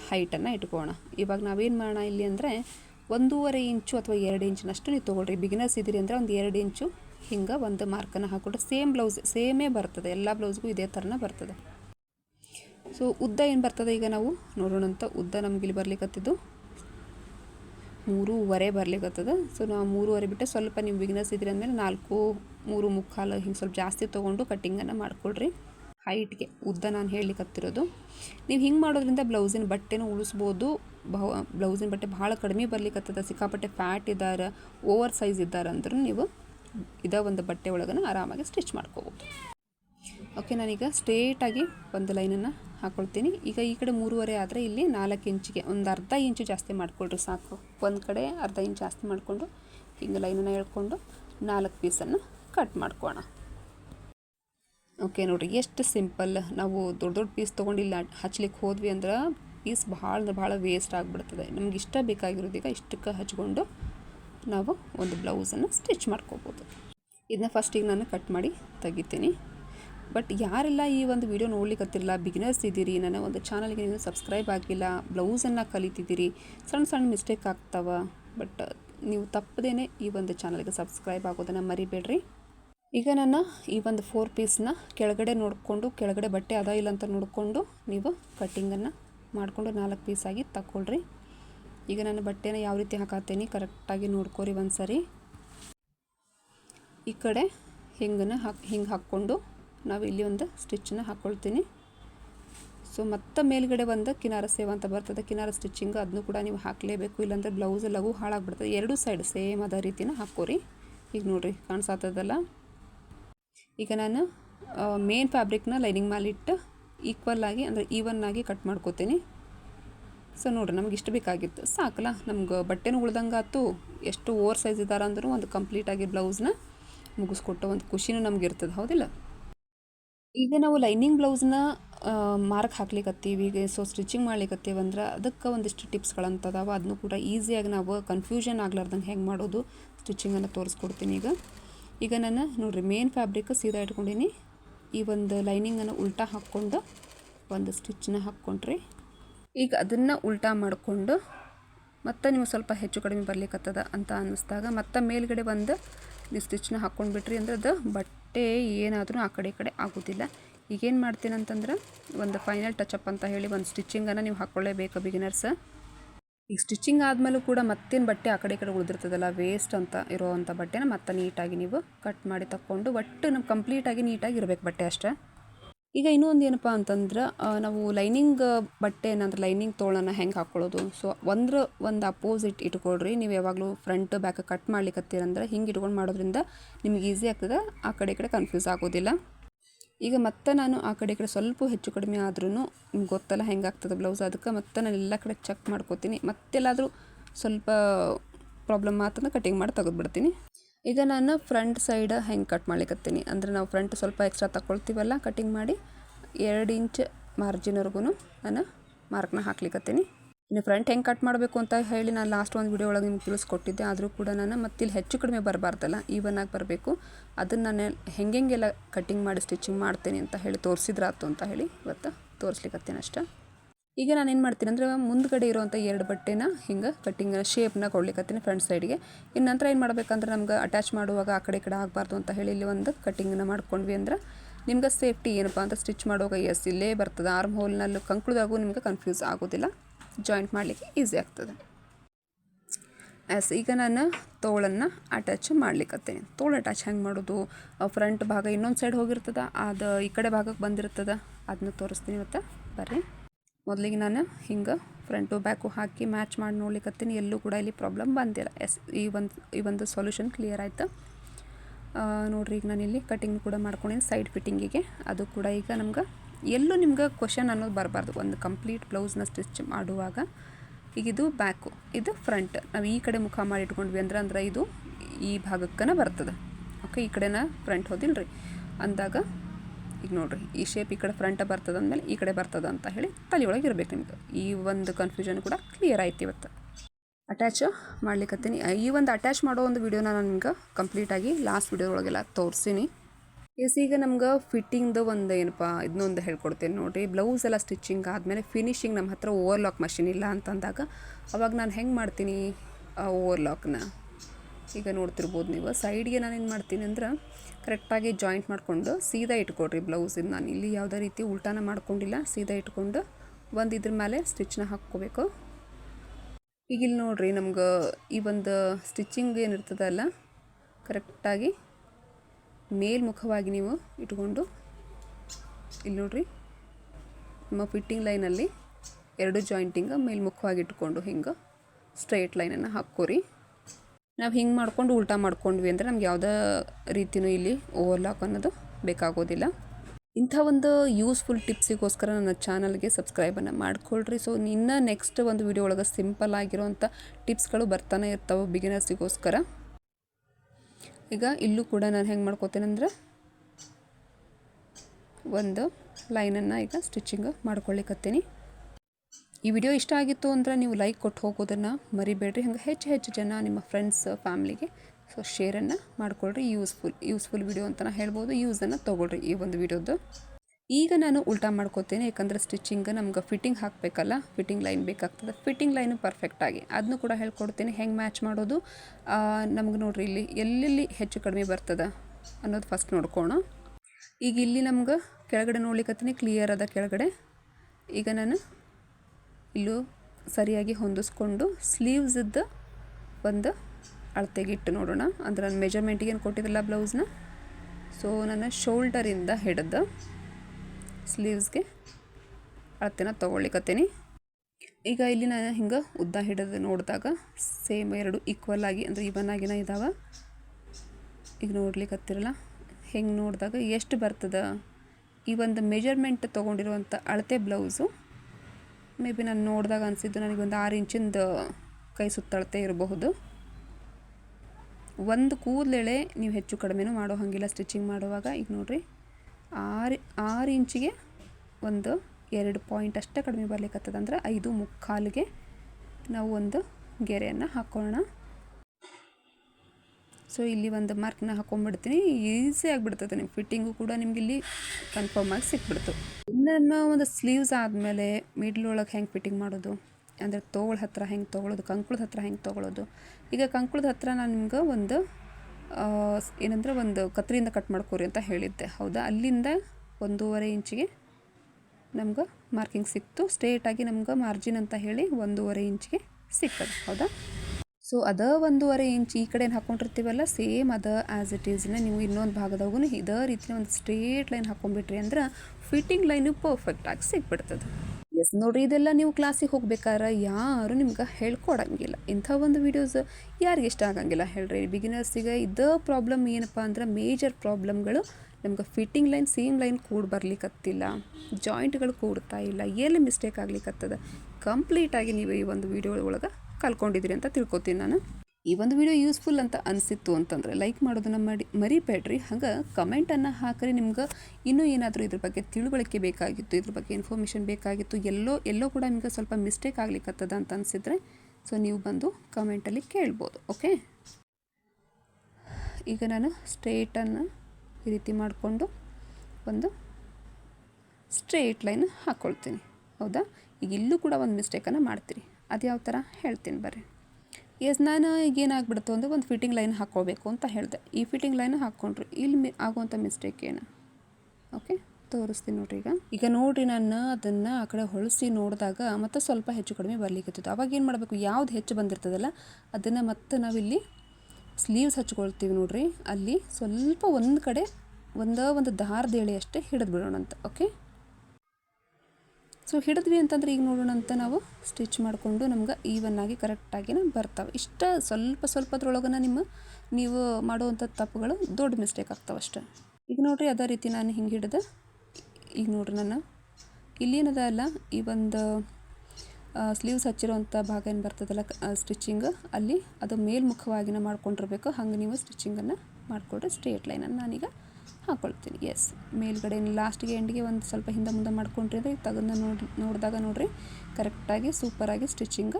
ಹೈಟನ್ನು ಇಟ್ಕೋಣ ಇವಾಗ ನಾವೇನು ಮಾಡೋಣ ಇಲ್ಲಿ ಅಂದರೆ ಒಂದೂವರೆ ಇಂಚು ಅಥವಾ ಎರಡು ಇಂಚಿನಷ್ಟು ನೀವು ತೊಗೊಳ್ರಿ. ಬಿಗಿನರ್ಸ್ ಇದ್ದೀರಿ ಅಂದರೆ ಒಂದು ಎರಡು ಇಂಚು ಹಿಂಗೆ ಒಂದು ಮಾರ್ಕನ್ನು ಹಾಕ್ಕೊಟ್ರೆ ಸೇಮ್ ಬ್ಲೌಸ್ ಸೇಮೇ ಬರ್ತದೆ. ಎಲ್ಲ ಬ್ಲೌಸ್ಗೂ ಇದೇ ಥರನೇ ಬರ್ತದೆ. ಸೊ ಉದ್ದ ಏನು ಬರ್ತದೆ ಈಗ ನಾವು ನೋಡೋಣ ಅಂತ ಉದ್ದ ನಮಗಿಲ್ಲಿ ಬರ್ಲಿಕ್ಕತ್ತಿದ್ದು ಮೂರುವರೆ ಬರ್ಲಿಕ್ಕತ್ತದ ಸೊ ನಾವು ಮೂರುವರೆ ಬಿಟ್ಟು ಸ್ವಲ್ಪ ನೀವು ಬಿಗ್ನಸ್ ಇದ್ರಿ ಅಂದಮೇಲೆ ನಾಲ್ಕು, ಮೂರು ಮುಕ್ಕಾಲು ಹಿಂಗೆ ಸ್ವಲ್ಪ ಜಾಸ್ತಿ ತೊಗೊಂಡು ಕಟ್ಟಿಂಗನ್ನು ಮಾಡ್ಕೊಳ್ರಿ ಹೈಟ್ಗೆ ಉದ್ದ ನಾನು ಹೇಳಲಿಕ್ಕತ್ತಿರೋದು ನೀವು ಹಿಂಗೆ ಮಾಡೋದ್ರಿಂದ ಬ್ಲೌಸಿನ ಬಟ್ಟೆನೂ ಉಳಿಸ್ಬೋದು. ಬಹ ಬ್ಲೌಸಿನ ಬಟ್ಟೆ ಭಾಳ ಕಡಿಮೆ ಬರ್ಲಿಕ್ಕತ್ತದ ಸಿಕ್ಕಾಪಟ್ಟೆ ಫ್ಯಾಟ್ ಇದ್ದಾರೆ ಓವರ್ ಸೈಜ್ ಇದ್ದಾರೆ ಅಂದ್ರೂ ನೀವು ಇದ ಒಂದು ಬಟ್ಟೆ ಒಳಗನ ಆರಾಮಾಗಿ ಸ್ಟಿಚ್ ಮಾಡ್ಕೋಬೋದು. ಓಕೆ ನಾನೀಗ ಸ್ಟ್ರೇಟಾಗಿ ಒಂದು ಲೈನನ್ನು ಹಾಕ್ಕೊಳ್ತೀನಿ ಈಗ ಈ ಕಡೆ ಮೂರುವರೆ ಆದರೆ ಇಲ್ಲಿ ನಾಲ್ಕು ಇಂಚಿಗೆ ಒಂದು ಅರ್ಧ ಇಂಚು ಜಾಸ್ತಿ ಮಾಡಿಕೊಳ್ರಿ ಸಾಕು. ಒಂದು ಕಡೆ ಅರ್ಧ ಇಂಚು ಜಾಸ್ತಿ ಮಾಡಿಕೊಂಡು ಹಿಂಗೆ ಲೈನನ್ನು ಎಳ್ಕೊಂಡು ನಾಲ್ಕು ಪೀಸನ್ನು ಕಟ್ ಮಾಡ್ಕೋಣ ಓಕೆ ನೋಡಿರಿ, ಎಷ್ಟು ಸಿಂಪಲ್. ನಾವು ದೊಡ್ಡ ದೊಡ್ಡ ಪೀಸ್ ತೊಗೊಂಡು ಇಲ್ಲಿ ಹಚ್ಲಿಕ್ಕೆ ಹೋದ್ವಿ ಅಂದ್ರೆ ಪೀಸ್ ಭಾಳ ಅಂದ್ರೆ ಭಾಳ ವೇಸ್ಟ್ ಆಗಿಬಿಡ್ತದೆ. ನಮ್ಗೆ ಇಷ್ಟ ಬೇಕಾಗಿರೋದೀಗ ಇಷ್ಟಕ್ಕೆ ಹಚ್ಕೊಂಡು ನಾವು ಒಂದು ಬ್ಲೌಸನ್ನು ಸ್ಟಿಚ್ ಮಾಡ್ಕೋಬೋದು. ಇದನ್ನ ಫಸ್ಟಿಗೆ ನಾನು ಕಟ್ ಮಾಡಿ ತೆಗಿತೀನಿ. ಬಟ್ ಯಾರೆಲ್ಲ ಈ ಒಂದು ವಿಡಿಯೋ ನೋಡ್ಲಿಕ್ಕತ್ತಿರಲ್ಲ ಬಿಗಿನರ್ಸ್ ಇದ್ದೀರಿ, ನನ್ನ ಒಂದು ಚಾನಲ್ಗೆ ನೀವು ಸಬ್ಸ್ಕ್ರೈಬ್ ಆಗಿಲ್ಲ ಬ್ಲೌಸನ್ನು ಕಲಿತಿದ್ದೀರಿ, ಸಣ್ಣ ಸಣ್ಣ ಮಿಸ್ಟೇಕ್ ಆಗ್ತಾವ, ಬಟ್ ನೀವು ತಪ್ಪದೇ ಈ ಒಂದು ಚಾನಲ್ಗೆ ಸಬ್ಸ್ಕ್ರೈಬ್ ಆಗೋದನ್ನು ಮರಿಬೇಡ್ರಿ. ಈಗ ನಾನು ಈ ಒಂದು ಫೋರ್ ಪೀಸ್ನ ಕೆಳಗಡೆ ನೋಡಿಕೊಂಡು, ಕೆಳಗಡೆ ಬಟ್ಟೆ ಅದ ಇಲ್ಲ ಅಂತ ನೋಡಿಕೊಂಡು ನೀವು ಕಟ್ಟಿಂಗನ್ನು ಮಾಡಿಕೊಂಡು ನಾಲ್ಕು ಪೀಸಾಗಿ ತಗೊಳ್ರಿ ಈಗ ನಾನು ಬಟ್ಟೆನ ಯಾವ ರೀತಿ ಹಾಕತ್ತೀನಿ ಕರೆಕ್ಟಾಗಿ ನೋಡ್ಕೋರಿ ಒಂದು ಸರಿ ಈ ಕಡೆ ಹಿಂಗನ್ನು ಹಾಕಿ, ಹಿಂಗೆ ಹಾಕ್ಕೊಂಡು ನಾವು ಇಲ್ಲಿ ಒಂದು ಸ್ಟಿಚ್ನ ಹಾಕ್ಕೊಳ್ತೀನಿ ಸೊ ಮತ್ತೆ ಮೇಲ್ಗಡೆ ಒಂದು ಕಿನಾರ ಸೇವ್ ಅಂತ ಬರ್ತದೆ, ಕಿನಾರ ಸ್ಟಿಚಿಂಗ್ ಅದನ್ನು ಕೂಡ ನೀವು ಹಾಕಲೇಬೇಕು. ಇಲ್ಲಾಂದರೆ ಬ್ಲೌಸ್ ಲಘು ಹಾಳಾಗ್ಬಿಡ್ತದೆ. ಎರಡು ಸೈಡ್ ಸೇಮ್ ಅದ ರೀತಿನ ಹಾಕೋರಿ ಈಗ ನೋಡಿರಿ ಕಾಣಿಸತ್ತದಲ್ಲ ಈಗ ನಾನು ಮೇನ್ ಫ್ಯಾಬ್ರಿಕ್ನ ಲೈನಿಂಗ್ ಮೇಲಿಟ್ಟು ಈಕ್ವಲ್ ಆಗಿ, ಅಂದರೆ ಈವನ್ ಆಗಿ ಕಟ್ ಮಾಡ್ಕೋತೀನಿ. ಸೊ ನೋಡಿರಿ, ನಮ್ಗೆ ಇಷ್ಟು ಬೇಕಾಗಿತ್ತು. ಸಾಕಲ್ಲ, ನಮ್ಗೆ ಬಟ್ಟೆನೂ ಉಳ್ದಂಗೆ ಆಯ್ತು. ಎಷ್ಟು ಓವರ್ ಸೈಜ್ ಇದ್ದಾರೆ ಅಂದರೂ ಒಂದು ಕಂಪ್ಲೀಟಾಗಿ ಬ್ಲೌಸ್ನ ಮುಗಿಸ್ಕೊಟ್ಟು ಒಂದು ಖುಷಿನೂ ನಮ್ಗೆ ಇರ್ತದೆ, ಹೌದಿಲ್ಲ? ಈಗ ನಾವು ಲೈನಿಂಗ್ ಬ್ಲೌಸ್ನ ಮಾರ್ಕ್ ಹಾಕ್ಲಿಕ್ಕತ್ತೀವಿ ಈಗ ಸೊ ಸ್ಟಿಚಿಂಗ್ ಮಾಡ್ಲಿಕ್ಕತ್ತೀವಿ ಅಂದ್ರೆ ಅದಕ್ಕೆ ಒಂದಿಷ್ಟು ಟಿಪ್ಸ್ಗಳಂತದಾವ ಅದನ್ನು ಕೂಡ ಈಸಿಯಾಗಿ ನಾವು ಕನ್ಫ್ಯೂಷನ್ ಆಗ್ಲಾರ್ದಂಗೆ ಹೆಂಗೆ ಮಾಡೋದು ಸ್ಟಿಚಿಂಗನ್ನು ತೋರಿಸ್ಕೊಡ್ತೀನಿ ಈಗ. ಈಗ ನಾನು ನೋಡಿರಿ ಮೇನ್ ಫ್ಯಾಬ್ರಿಕ್ ಸೀದಾ ಇಟ್ಕೊಂಡೀನಿ. ಈ ಒಂದು ಲೈನಿಂಗನ್ನು ಉಲ್ಟಾ ಹಾಕ್ಕೊಂಡು ಒಂದು ಸ್ಟಿಚ್ನ ಹಾಕ್ಕೊಂಡ್ರಿ. ಈಗ ಅದನ್ನು ಉಲ್ಟಾ ಮಾಡಿಕೊಂಡು ಮತ್ತೆ ನೀವು ಸ್ವಲ್ಪ ಹೆಚ್ಚು ಕಡಿಮೆ ಬರ್ಲಿಕ್ಕತ್ತದ ಅಂತ ಅನ್ನಿಸ್ದಾಗ ಮತ್ತೆ ಮೇಲ್ಗಡೆ ಒಂದು ನೀವು ಸ್ಟಿಚ್ನ ಹಾಕ್ಕೊಂಡ್ಬಿಟ್ರಿ ಅಂದ್ರೆ ಅದು ಬಟ್ಟೆ ಏನಾದರೂ ಆ ಕಡೆ ಈ ಕಡೆ ಆಗೋದಿಲ್ಲ. ಈಗೇನು ಮಾಡ್ತೀನಿ ಅಂತಂದ್ರೆ ಒಂದು ಫೈನಲ್ ಟಚಪ್ ಅಂತ ಹೇಳಿ ಒಂದು ಸ್ಟಿಚಿಂಗನ್ನು ನೀವು ಹಾಕ್ಕೊಳ್ಳೇಬೇಕು ಬಿಗಿನರ್ಸ್ ಈಗ ಸ್ಟಿಚಿಂಗ್ ಆದಮೇಲೂ ಕೂಡ ಮತ್ತೇನು ಬಟ್ಟೆ ಆ ಕಡೆ ಈ ಕಡೆ ಉಳಿದಿರ್ತದಲ್ಲ ವೇಸ್ಟ್ ಅಂತ ಇರೋವಂಥ ಬಟ್ಟೆನ ಮತ್ತೆ ನೀಟಾಗಿ ನೀವು ಕಟ್ ಮಾಡಿ ತಕ್ಕೊಂಡು ಒಟ್ಟು ನಮ್ಮ ಕಂಪ್ಲೀಟಾಗಿ ನೀಟಾಗಿ ಇರಬೇಕು ಬಟ್ಟೆ ಅಷ್ಟೇ. ಈಗ ಇನ್ನೂ ಒಂದು ಏನಪ್ಪ ಅಂತಂದ್ರೆ ನಾವು ಲೈನಿಂಗ್ ಬಟ್ಟೆ ಏನಂದ್ರೆ ಲೈನಿಂಗ್ ತೋಳನ್ನು ಹೆಂಗೆ ಹಾಕ್ಕೊಳ್ಳೋದು ಸೊ ಒಂದ್ರ ಒಂದು ಅಪೋಸಿಟ್ ಇಟ್ಕೊಳ್ರಿ. ನೀವು ಯಾವಾಗಲೂ ಫ್ರಂಟ್ ಬ್ಯಾಕ್ ಕಟ್ ಮಾಡ್ಲಿಕ್ಕತ್ತೀರಂದ್ರೆ ಹಿಂಗೆ ಇಟ್ಕೊಂಡು ಮಾಡೋದ್ರಿಂದ ನಿಮ್ಗೆ ಈಸಿ ಆಗ್ತದೆ, ಆ ಕಡೆ ಕಡೆ ಕನ್ಫ್ಯೂಸ್ ಆಗೋದಿಲ್ಲ. ಈಗ ಮತ್ತೆ ನಾನು ಆ ಕಡೆ ಕಡೆ ಸ್ವಲ್ಪ ಹೆಚ್ಚು ಕಡಿಮೆ ಆದ್ರೂ ನಿಮ್ಗೆ ಗೊತ್ತಲ್ಲ ಹೆಂಗೆ ಆಗ್ತದೆ ಬ್ಲೌಸ್ ಅದಕ್ಕೆ, ಮತ್ತೆ ನಾನು ಎಲ್ಲ ಕಡೆ ಚೆಕ್ ಮಾಡ್ಕೋತೀನಿ. ಮತ್ತೆಲ್ಲಾದರೂ ಸ್ವಲ್ಪ ಪ್ರಾಬ್ಲಮ್ ಆತಂದ್ರೆ ಕಟಿಂಗ್ ಮಾಡಿ ತೆಗೆದುಬಿಡ್ತೀನಿ. ಈಗ ನಾನು ಫ್ರಂಟ್ ಸೈಡ್ ಹೆಂಗೆ ಕಟ್ ಮಾಡ್ಲಿಕ್ಕತ್ತೀನಿ ಅಂದರೆ ನಾವು ಫ್ರಂಟ್ ಸ್ವಲ್ಪ ಎಕ್ಸ್ಟ್ರಾ ತಗೊಳ್ತೀವಲ್ಲ ಕಟಿಂಗ್ ಮಾಡಿ, ಎರಡು ಇಂಚ್ ಮಾರ್ಜಿನ್ವರೆಗೂ ನಾನು ಮಾರ್ಕ್ನ ಹಾಕ್ಲಿಕ್ಕತ್ತೀನಿ ಇನ್ನು ಫ್ರಂಟ್ ಹೆಂಗೆ ಕಟ್ ಮಾಡಬೇಕು ಅಂತ ಹೇಳಿ ನಾನು ಲಾಸ್ಟ್ ಒಂದು ವಿಡಿಯೋ ಒಳಗೆ ನಿಮ್ಗೆ ತಿಳಿಸ್ಕೊಟ್ಟಿದ್ದೆ. ಆದರೂ ಕೂಡ ನಾನು ಮತ್ತಿಲ್ಲಿ ಹೆಚ್ಚು ಕಡಿಮೆ ಬರಬಾರ್ದಲ್ಲ ಈವನ್ ಆಗಿ ಬರಬೇಕು. ಅದನ್ನು ನಾನು ಹೆಂಗೆಲ್ಲ ಕಟಿಂಗ್ ಮಾಡಿ ಸ್ಟಿಚಿಂಗ್ ಮಾಡ್ತೀನಿ ಅಂತ ಹೇಳಿ ತೋರಿಸಿದ್ರಾತು ಅಂತ ಹೇಳಿ ಇವತ್ತು ತೋರಿಸ್ಲಿಕ್ಕತ್ತೀನಿ ಅಷ್ಟೇ. ಈಗ ನಾನು ಏನು ಮಾಡ್ತೀನಿ ಅಂದರೆ ಮುಂದ್ಗಡೆ ಇರೋವಂಥ ಎರಡು ಬಟ್ಟೆನ ಹಿಂಗೆ ಕಟ್ಟಿಂಗ್ ಶೇಪ್ನ ಕೊಡ್ಲಿಕ್ಕತ್ತೀನಿ ಫ್ರಂಟ್ ಸೈಡ್ಗೆ ಇನ್ನು ನಂತರ ಏನು ಮಾಡಬೇಕಂದ್ರೆ ನಮ್ಗೆ ಅಟ್ಯಾಚ್ ಮಾಡುವಾಗ ಆ ಕಡೆ ಕಡೆ ಆಗಬಾರ್ದು ಅಂತ ಹೇಳಿ ಇಲ್ಲಿ ಒಂದು ಕಟ್ಟಿಂಗನ್ನ ಮಾಡ್ಕೊಂಡ್ವಿ ಅಂದ್ರೆ ನಿಮ್ಗೆ ಸೇಫ್ಟಿ ಏನಪ್ಪ ಅಂತ ಸ್ಟಿಚ್ ಮಾಡುವಾಗ ಎಸ್ ಇಲ್ಲೇ ಬರ್ತದೆ. ಆರ್ಮ್ ಹೋಲ್ನಲ್ಲಿ ಕಂಕ್ಳುದಾಗೂ ನಿಮ್ಗೆ ಕನ್ಫ್ಯೂಸ್ ಆಗೋದಿಲ್ಲ. ಜಾಯಿಂಟ್ ಮಾಡಲಿಕ್ಕೆ ಈಸಿ ಆಗ್ತದೆ. ಎಸ್ ಈಗ ನಾನು ತೋಳನ್ನು ಅಟ್ಯಾಚ್ ಮಾಡ್ಲಿಕ್ಕತ್ತೇನೆ ತೋಳು ಅಟ್ಯಾಚ್ ಹೆಂಗೆ ಮಾಡೋದು? ಫ್ರಂಟ್ ಭಾಗ ಇನ್ನೊಂದು ಸೈಡ್ ಹೋಗಿರ್ತದ. ಅದು ಈ ಕಡೆ ಭಾಗಕ್ಕೆ ಬಂದಿರ್ತದ. ಅದನ್ನ ತೋರಿಸ್ತೀನಿ ಮತ್ತು ಬರ್ರಿ. ಮೊದಲಿಗೆ ನಾನು ಹಿಂಗೆ ಫ್ರಂಟು ಬ್ಯಾಕು ಹಾಕಿ ಮ್ಯಾಚ್ ಮಾಡಿ ನೋಡ್ಲಿಕ್ಕತ್ತೀನಿ ಎಲ್ಲೂ ಕೂಡ ಇಲ್ಲಿ ಪ್ರಾಬ್ಲಮ್ ಬಂದಿಲ್ಲ. ಎಸ್, ಈ ಒಂದು ಈ ಒಂದು ಸೊಲ್ಯೂಷನ್ ಕ್ಲಿಯರ್ ಆಯಿತು. ನೋಡಿರಿ, ಈಗ ನಾನಿಲ್ಲಿ ಕಟಿಂಗ್ ಕೂಡ ಮಾಡ್ಕೊಂಡಿನಿ ಸೈಡ್ ಫಿಟ್ಟಿಂಗಿಗೆ ಅದು ಕೂಡ ಈಗ ನಮ್ಗೆ, ಎಲ್ಲೂ ನಿಮ್ಗೆ ಕ್ವಶನ್ ಅನ್ನೋದು ಬರಬಾರ್ದು. ಒಂದು ಕಂಪ್ಲೀಟ್ ಬ್ಲೌಸ್ನ ಸ್ಟಿಚ್ ಮಾಡುವಾಗ, ಈಗ ಇದು ಬ್ಯಾಕು ಇದು ಫ್ರಂಟ್ ನಾವು ಈ ಕಡೆ ಮುಖ ಮಾಡಿ ಇಟ್ಕೊಂಡ್ವಿ ಅಂದ್ರೆ ಅಂದ್ರೆ ಇದು ಈ ಭಾಗಕ್ಕನ ಬರ್ತದೆ. ಓಕೆ ಈ ಕಡೆನ ಫ್ರಂಟ್ ಹೋದಿಲ್ಲ ರೀ ಅಂದಾಗ ಈಗ ನೋಡಿರಿ, ಈ ಶೇಪ್ ಈ ಕಡೆ ಫ್ರಂಟ್ ಬರ್ತದೆ ಅಂದಮೇಲೆ ಈ ಕಡೆ ಬರ್ತದೆ ಅಂತ ಹೇಳಿ ತಲೆಯೊಳಗೆ ಇರಬೇಕು ನಿಮ್ಗೆ ಈ ಒಂದು ಕನ್ಫ್ಯೂಷನ್ ಕೂಡ ಕ್ಲಿಯರ್ ಆಯ್ತು ಇವತ್ತು. ಅಟ್ಯಾಚ್ ಮಾಡ್ಲಿಕ್ಕತ್ತೀನಿ ಈ ಒಂದು ಅಟ್ಯಾಚ್ ಮಾಡೋ ಒಂದು ವಿಡಿಯೋನ ನಾನು ನಿಮ್ಗೆ ಕಂಪ್ಲೀಟಾಗಿ ಲಾಸ್ಟ್ ವಿಡಿಯೋ ಒಳಗೆಲ್ಲ ತೋರಿಸ್ತೀನಿ ಎಸ್, ಈಗ ನಮ್ಗೆ ಫಿಟ್ಟಿಂಗ್ದು ಒಂದು ಏನಪ್ಪ ಇದನ್ನೊಂದು ಹೇಳ್ಕೊಡ್ತೀನಿ ನೋಡಿರಿ. ಬ್ಲೌಸ್ ಎಲ್ಲ ಸ್ಟಿಚಿಂಗ್ ಆದಮೇಲೆ ಫಿನಿಶಿಂಗ್ ನಮ್ಮ ಹತ್ರ ಓವರ್ಲಾಕ್ ಮಷಿನ್ ಇಲ್ಲ ಅಂತಂದಾಗ ಅವಾಗ ನಾನು ಹೆಂಗೆ ಮಾಡ್ತೀನಿ ಓವರ್ಲಾಕ್ನ ಈಗ ನೋಡ್ತಿರ್ಬೋದು ನೀವು. ಸೈಡ್ಗೆ ನಾನು ಏನು ಮಾಡ್ತೀನಿ ಅಂದ್ರೆ ಕರೆಕ್ಟಾಗಿ ಜಾಯಿಂಟ್ ಮಾಡಿಕೊಂಡು ಸೀದಾ ಇಟ್ಕೊಡ್ರಿ ಬ್ಲೌಸಿನ ನಾನು ಇಲ್ಲಿ ಯಾವುದೇ ರೀತಿ ಉಲ್ಟಾನ ಮಾಡ್ಕೊಂಡಿಲ್ಲ, ಸೀದಾ ಇಟ್ಕೊಂಡು ಒಂದು ಇದ್ರ ಮೇಲೆ ಸ್ಟಿಚ್ನ ಹಾಕ್ಕೋಬೇಕು. ಈಗ ಇಲ್ಲಿ ನೋಡಿರಿ ನಮ್ಗೆ ಈ ಒಂದು ಸ್ಟಿಚ್ಚಿಂಗ್ ಏನಿರ್ತದಲ್ಲ ಕರೆಕ್ಟಾಗಿ ಮೇಲ್ಮುಖವಾಗಿ ನೀವು ಇಟ್ಕೊಂಡು ಇಲ್ಲಿ ನೋಡ್ರಿ ನಮ್ಮ ಫಿಟ್ಟಿಂಗ್ ಲೈನಲ್ಲಿ ಎರಡು ಜಾಯಿಂಟಿಂಗ ಮೇಲ್ಮುಖವಾಗಿ ಇಟ್ಕೊಂಡು ಹಿಂಗೆ ಸ್ಟ್ರೈಟ್ ಲೈನನ್ನು ಹಾಕ್ಕೋರಿ. ನಾವು ಹಿಂಗೆ ಮಾಡ್ಕೊಂಡು ಉಲ್ಟಾ ಮಾಡ್ಕೊಂಡ್ವಿ ಅಂದರೆ ನಮ್ಗೆ ಯಾವುದೇ ರೀತಿಯೂ ಇಲ್ಲಿ ಓವರ್ಲಾಕ್ ಅನ್ನೋದು ಬೇಕಾಗೋದಿಲ್ಲ. ಇಂಥ ಒಂದು ಯೂಸ್ಫುಲ್ ಟಿಪ್ಸಿಗೋಸ್ಕರ ನನ್ನ ಚಾನಲ್ಗೆ ಸಬ್ಸ್ಕ್ರೈಬನ್ನು ಮಾಡ್ಕೊಳ್ರಿ. ಸೊ ಇನ್ನು ನೆಕ್ಸ್ಟ್ ಒಂದು ವಿಡಿಯೋ ಒಳಗೆ ಸಿಂಪಲ್ ಆಗಿರೋವಂಥ ಟಿಪ್ಸ್ಗಳು ಬರ್ತಾನೆ ಇರ್ತಾವೆ ಬಿಗಿನರ್ಸಿಗೋಸ್ಕರ ಈಗ ಇಲ್ಲೂ ಕೂಡ ನಾನು ಹೆಂಗೆ ಮಾಡ್ಕೋತೇನೆ ಅಂದರೆ ಒಂದು ಲೈನನ್ನು ಈಗ ಸ್ಟಿಚಿಂಗ್ ಮಾಡ್ಕೊಳ್ಳಿಕತ್ತೀನಿ ಈ ವಿಡಿಯೋ ಇಷ್ಟ ಆಗಿತ್ತು ಅಂದರೆ ನೀವು ಲೈಕ್ ಕೊಟ್ಟು ಹೋಗೋದನ್ನು ಮರಿಬೇಡ್ರಿ. ಹಂಗೆ ಹೆಚ್ಚು ಹೆಚ್ಚು ಜನ ನಿಮ್ಮ ಫ್ರೆಂಡ್ಸ್ ಫ್ಯಾಮ್ಲಿಗೆ ಸೊ ಶೇರನ್ನು ಮಾಡ್ಕೊಳ್ರಿ. ಯೂಸ್ಫುಲ್ ಯೂಸ್ಫುಲ್ ವಿಡಿಯೋ ಅಂತ ಹೇಳ್ಬೋದು. ಯೂಸನ್ನು ತೊಗೊಳ್ರಿ ಈ ಒಂದು ವಿಡಿಯೋದು ಈಗ ನಾನು ಉಲ್ಟಾ ಮಾಡ್ಕೋತೇನೆ. ಯಾಕಂದರೆ ಸ್ಟಿಚಿಂಗ್ ನಮ್ಗೆ ಫಿಟ್ಟಿಂಗ್ ಹಾಕಬೇಕಲ್ಲ ಫಿಟ್ಟಿಂಗ್ ಲೈನ್ ಬೇಕಾಗ್ತದೆ. ಫಿಟ್ಟಿಂಗ್ ಲೈನು ಪರ್ಫೆಕ್ಟಾಗಿ ಅದನ್ನು ಕೂಡ ಹೇಳ್ಕೊಡ್ತೀನಿ. ಹೆಂಗೆ ಮ್ಯಾಚ್ ಮಾಡೋದು? ನಮ್ಗೆ ನೋಡ್ರಿ ಇಲ್ಲಿ ಎಲ್ಲೆಲ್ಲಿ ಹೆಚ್ಚು ಕಡಿಮೆ ಬರ್ತದೆ ಅನ್ನೋದು ಫಸ್ಟ್ ನೋಡ್ಕೋಣ ಈಗ ಇಲ್ಲಿ ನಮ್ಗೆ ಕೆಳಗಡೆ ನೋಡ್ಲಿಕ್ಕತ್ತೀನಿ ಕ್ಲಿಯರ್ ಅದ ಕೆಳಗಡೆ. ಈಗ ನಾನು ಇಲ್ಲೂ ಸರಿಯಾಗಿ ಹೊಂದಿಸ್ಕೊಂಡು ಸ್ಲೀವ್ಸದ್ದು ಒಂದು ಅಳತೆಗಿಟ್ಟು ನೋಡೋಣ. ಅಂದ್ರೆ ನಾನು ಮೆಜರ್ಮೆಂಟಿಗೆ ಏನು ಬ್ಲೌಸ್ನ ಸೊ ನನ್ನ ಶೋಲ್ಡರಿಂದ ಹಿಡಿದು ಸ್ಲೀವ್ಸ್ಗೆ ಅಳತೆನ ತೊಗೊಳ್ಳಿಕತ್ತೀನಿ. ಈಗ ಇಲ್ಲಿ ನಾನು ಹಿಂಗೆ ಉದ್ದ ಹಿಡಿದು ನೋಡಿದಾಗ ಸೇಮ್ ಎರಡು ಈಕ್ವಲ್ ಆಗಿ, ಅಂದರೆ ಇವನ್ ಆಗಿನ ಇದಾವೆ. ಈಗ ನೋಡ್ಲಿಕ್ಕತ್ತಿರಲ್ಲ ಹೆಂಗೆ ನೋಡಿದಾಗ ಎಷ್ಟು ಬರ್ತದೆ? ಈ ಒಂದು ಮೆಜರ್ಮೆಂಟ್ ತೊಗೊಂಡಿರುವಂಥ ಅಳತೆ ಬ್ಲೌಸು ಮೇ ಬಿ ನಾನು ನೋಡಿದಾಗ ಅನಿಸಿದ್ದು ನನಗೊಂದು ಆರು ಇಂಚಿಂದ ಕೈ ಸುತ್ತಳತೆ ಇರಬಹುದು. ಒಂದು ಕೂದಲೆಳೆ ನೀವು ಹೆಚ್ಚು ಕಡಿಮೆನೂ ಮಾಡೋ ಹಾಗಿಲ್ಲ ಸ್ಟಿಚಿಂಗ್ ಮಾಡುವಾಗ. ಈಗ ನೋಡಿರಿ, ಆರು ಆರು ಇಂಚಿಗೆ ಒಂದು ಎರಡು ಪಾಯಿಂಟ್ ಅಷ್ಟೇ ಕಡಿಮೆ ಬರಲಿಕ್ಕತ್ತದ ಅಂದ್ರೆ ಐದು ಮುಕ್ಕಾಲಿಗೆ ನಾವು ಒಂದು ಗೆರೆಯನ್ನು ಹಾಕೋಣ. ಸೊ ಇಲ್ಲಿ ಒಂದು ಮಾರ್ಕ್ನ ಹಾಕೊಂಡ್ಬಿಡ್ತೀನಿ ಈಸಿ ಆಗಿಬಿಡ್ತದೆ. ನಿಮ್ಮ ಫಿಟ್ಟಿಂಗು ಕೂಡ ನಿಮ್ಗೆ ಇಲ್ಲಿ ಕನ್ಫರ್ಮ್ ಆಗಿ ಸಿಕ್ಬಿಡ್ತು. ಇನ್ನು ಒಂದು ಸ್ಲೀವ್ಸ್ ಆದಮೇಲೆ ಮಿಡ್ಲ್ ಒಳಗೆ ಹೆಂಗೆ ಫಿಟ್ಟಿಂಗ್ ಮಾಡೋದು? ಅಂದರೆ ತೋಳ ಹತ್ತಿರ ಹೆಂಗೆ ತೊಗೊಳೋದು? ಕಂಕುಳದ ಹತ್ತಿರ ಹೆಂಗೆ ತೊಗೊಳೋದು? ಈಗ ಕಂಕುಳದ ಹತ್ತಿರ ನಾನು ನಿಮ್ಗೆ ಒಂದು ಏನಂದ್ರೆ ಒಂದು ಕತ್ರಿಯಿಂದ ಕಟ್ ಮಾಡ್ಕೋರಿ ಅಂತ ಹೇಳಿದ್ದೆ. ಹೌದಾ? ಅಲ್ಲಿಂದ ಒಂದೂವರೆ ಇಂಚಿಗೆ ನಮ್ಗೆ ಮಾರ್ಕಿಂಗ್ ಸಿಕ್ತು. ಸ್ಟ್ರೇಟಾಗಿ ನಮ್ಗೆ ಮಾರ್ಜಿನ್ ಅಂತ ಹೇಳಿ ಒಂದೂವರೆ ಇಂಚಿಗೆ ಸಿಕ್ತದೆ. ಹೌದಾ? ಸೊ ಅದ ಒಂದೂವರೆ ಇಂಚ್ ಈ ಕಡೆ ಏನು ಹಾಕೊಂಡಿರ್ತೀವಲ್ಲ ಸೇಮ್ ಅದ ಆ್ಯಸ್ ಇಟ್ ಈಸ್ನ ನೀವು ಇನ್ನೊಂದು ಭಾಗದಾಗೂ ಇದೇ ರೀತಿ ಒಂದು ಸ್ಟ್ರೇಟ್ ಲೈನ್ ಹಾಕೊಂಡ್ಬಿಟ್ರಿ ಅಂದ್ರೆ ಫಿಟ್ಟಿಂಗ್ ಲೈನು ಪರ್ಫೆಕ್ಟಾಗಿ ಸಿಗ್ಬಿಡ್ತದೆ. ಎಸ್ ನೋಡಿರಿ, ಇದೆಲ್ಲ ನೀವು ಕ್ಲಾಸಿಗೆ ಹೋಗ್ಬೇಕಾದ್ರೆ ಯಾರು ನಿಮ್ಗೆ ಹೇಳ್ಕೊಡಂಗಿಲ್ಲ. ಇಂಥ ಒಂದು ವೀಡಿಯೋಸ್ ಯಾರಿಗೆ ಇಷ್ಟ ಆಗಂಗಿಲ್ಲ ಹೇಳ್ರಿ. ಬಿಗಿನರ್ಸಿಗೆ ಇದೇ ಪ್ರಾಬ್ಲಮ್ ಏನಪ್ಪ ಅಂದ್ರೆ ಮೇಜರ್ ಪ್ರಾಬ್ಲಮ್ಗಳು ನಮ್ಗೆ ಫಿಟ್ಟಿಂಗ್ ಲೈನ್ ಸೇಮ್ ಲೈನ್ ಕೂಡ ಬರ್ಲಿಕ್ಕತ್ತಿಲ್ಲ ಜಾಯಿಂಟ್ಗಳು ಕೂಡ್ತಾ ಇಲ್ಲ. ಎಲ್ಲಿ ಮಿಸ್ಟೇಕ್ ಆಗ್ಲಿಕ್ಕತ್ತದ ಕಂಪ್ಲೀಟಾಗಿ ನೀವು ಈ ಒಂದು ವಿಡಿಯೋ ಒಳಗೆ ಕಲ್ಕೊಂಡಿದ್ದೀರಿ ಅಂತ ತಿಳ್ಕೊತೀನಿ ನಾನು. ಈ ಒಂದು ವಿಡಿಯೋ ಯೂಸ್ಫುಲ್ ಅಂತ ಅನಿಸಿತ್ತು ಅಂತಂದರೆ ಲೈಕ್ ಮಾಡೋದನ್ನು ಮಾಡಿ, ಮರಿಬೇಡ್ರಿ. ಹಂಗೆ ಕಮೆಂಟನ್ನು ಹಾಕಿರಿ ನಿಮ್ಗೆ. ಇನ್ನೂ ಏನಾದರೂ ಇದ್ರ ಬಗ್ಗೆ ತಿಳುವಳಿಕೆ ಬೇಕಾಗಿತ್ತು, ಇದ್ರ ಬಗ್ಗೆ ಇನ್ಫಾರ್ಮೇಷನ್ ಬೇಕಾಗಿತ್ತು, ಎಲ್ಲೋ ಎಲ್ಲೋ ಕೂಡ ನಿಮ್ಗೆ ಸ್ವಲ್ಪ ಮಿಸ್ಟೇಕ್ ಆಗ್ಲಿಕ್ಕತ್ತದ ಅಂತ ಅನಿಸಿದ್ರೆ ಸೊ ನೀವು ಬಂದು ಕಮೆಂಟಲ್ಲಿ ಕೇಳ್ಬೋದು ಓಕೆ ಈಗ ನಾನು ಸ್ಟ್ರೇಟನ್ನು ಈ ರೀತಿ ಮಾಡಿಕೊಂಡು ಒಂದು ಸ್ಟ್ರೇಟ್ ಲೈನ್ ಹಾಕ್ಕೊಳ್ತೀನಿ ಹೌದಾ? ಈಗ ಇಲ್ಲೂ ಕೂಡ ಒಂದು ಮಿಸ್ಟೇಕನ್ನು ಮಾಡ್ತೀರಿ. ಅದು ಯಾವ ಥರ ಹೇಳ್ತೀನಿ ಬರ್ರಿ. ಎಸ್, ನಾನು ಈಗ ಏನಾಗ್ಬಿಡ್ತು ಅಂದರೆ ಒಂದು ಫಿಟ್ಟಿಂಗ್ ಲೈನ್ ಹಾಕ್ಕೋಬೇಕು ಅಂತ ಹೇಳಿದೆ. ಈ ಫಿಟ್ಟಿಂಗ್ ಲೈನ್ ಹಾಕ್ಕೊಂಡ್ರು, ಇಲ್ಲಿ ಮಿ ಆಗುವಂಥ ಮಿಸ್ಟೇಕ್ ಏನು? ಓಕೆ ತೋರಿಸ್ತೀನಿ ನೋಡ್ರಿ ಈಗ. ಈಗ ನೋಡಿರಿ ನಾನು ಅದನ್ನು ಆ ಕಡೆ ಹೊಳಿಸಿ ನೋಡಿದಾಗ ಮತ್ತೆ ಸ್ವಲ್ಪ ಹೆಚ್ಚು ಕಡಿಮೆ ಬರ್ಲಿಕ್ಕೆ ಅವಾಗ ಏನು ಮಾಡಬೇಕು? ಯಾವ್ದು ಹೆಚ್ಚು ಬಂದಿರ್ತದಲ್ಲ, ಅದನ್ನು ಮತ್ತೆ ನಾವಿಲ್ಲಿ ಸ್ಲೀವ್ಸ್ ಹಚ್ಕೊಳ್ತೀವಿ ನೋಡಿರಿ. ಅಲ್ಲಿ ಸ್ವಲ್ಪ ಒಂದು ಕಡೆ ಒಂದೇ ಒಂದು ದಾರದೇಳಿ ಅಷ್ಟೇ ಹಿಡಿದು ಅಂತ ಓಕೆ ಸೊ ಹಿಡಿದ್ವಿ ಅಂತಂದ್ರೆ ಈಗ ನೋಡೋಣ ಅಂತ ನಾವು ಸ್ಟಿಚ್ ಮಾಡಿಕೊಂಡು ನಮ್ಗೆ ಈವನ್ನಾಗಿ ಕರೆಕ್ಟಾಗಿನ ಬರ್ತಾವೆ. ಇಷ್ಟ ಸ್ವಲ್ಪ ಸ್ವಲ್ಪದ್ರೊಳಗನ ನಿಮ್ಮ ನೀವು ಮಾಡುವಂಥ ತಪ್ಪುಗಳು ದೊಡ್ಡ ಮಿಸ್ಟೇಕ್ ಆಗ್ತಾವೆ ಅಷ್ಟೆ. ಈಗ ನೋಡಿರಿ ಅದೇ ರೀತಿ ನಾನು ಹಿಂಗೆ ಹಿಡ್ದೆ. ಈಗ ನೋಡ್ರಿ ನಾನು ಇಲ್ಲೇನದ ಅಲ್ಲ, ಈ ಒಂದು ಸ್ಲೀವ್ಸ್ ಹಚ್ಚಿರೋವಂಥ ಭಾಗ ಏನು ಬರ್ತದಲ್ಲ ಸ್ಟಿಚಿಂಗ್ ಅಲ್ಲಿ ಅದು ಮೇಲ್ಮುಖವಾಗಿನ ಮಾಡ್ಕೊಂಡಿರ್ಬೇಕು. ಹಂಗೆ ನೀವು ಸ್ಟಿಚಿಂಗನ್ನು ಮಾಡಿಕೊಡ್ರಿ ಸ್ಟ್ರೇಟ್ ಲೈನನ್ನು ನಾನೀಗ ಹಾಕ್ಕೊಳ್ತೀನಿ ಎಸ್ ಮೇಲ್ಗಡೆ ಲಾಸ್ಟಿಗೆ ಎಂಡಿಗೆ ಒಂದು ಸ್ವಲ್ಪ ಹಿಂದೆ ಮುಂದೆ ಮಾಡ್ಕೊಂಡ್ರಿ ಅಂದರೆ ತಗೊಂಡ ನೋಡಿ, ನೋಡಿದಾಗ ನೋಡಿರಿ ಕರೆಕ್ಟಾಗಿ ಸೂಪರಾಗಿ ಸ್ಟಿಚಿಂಗ್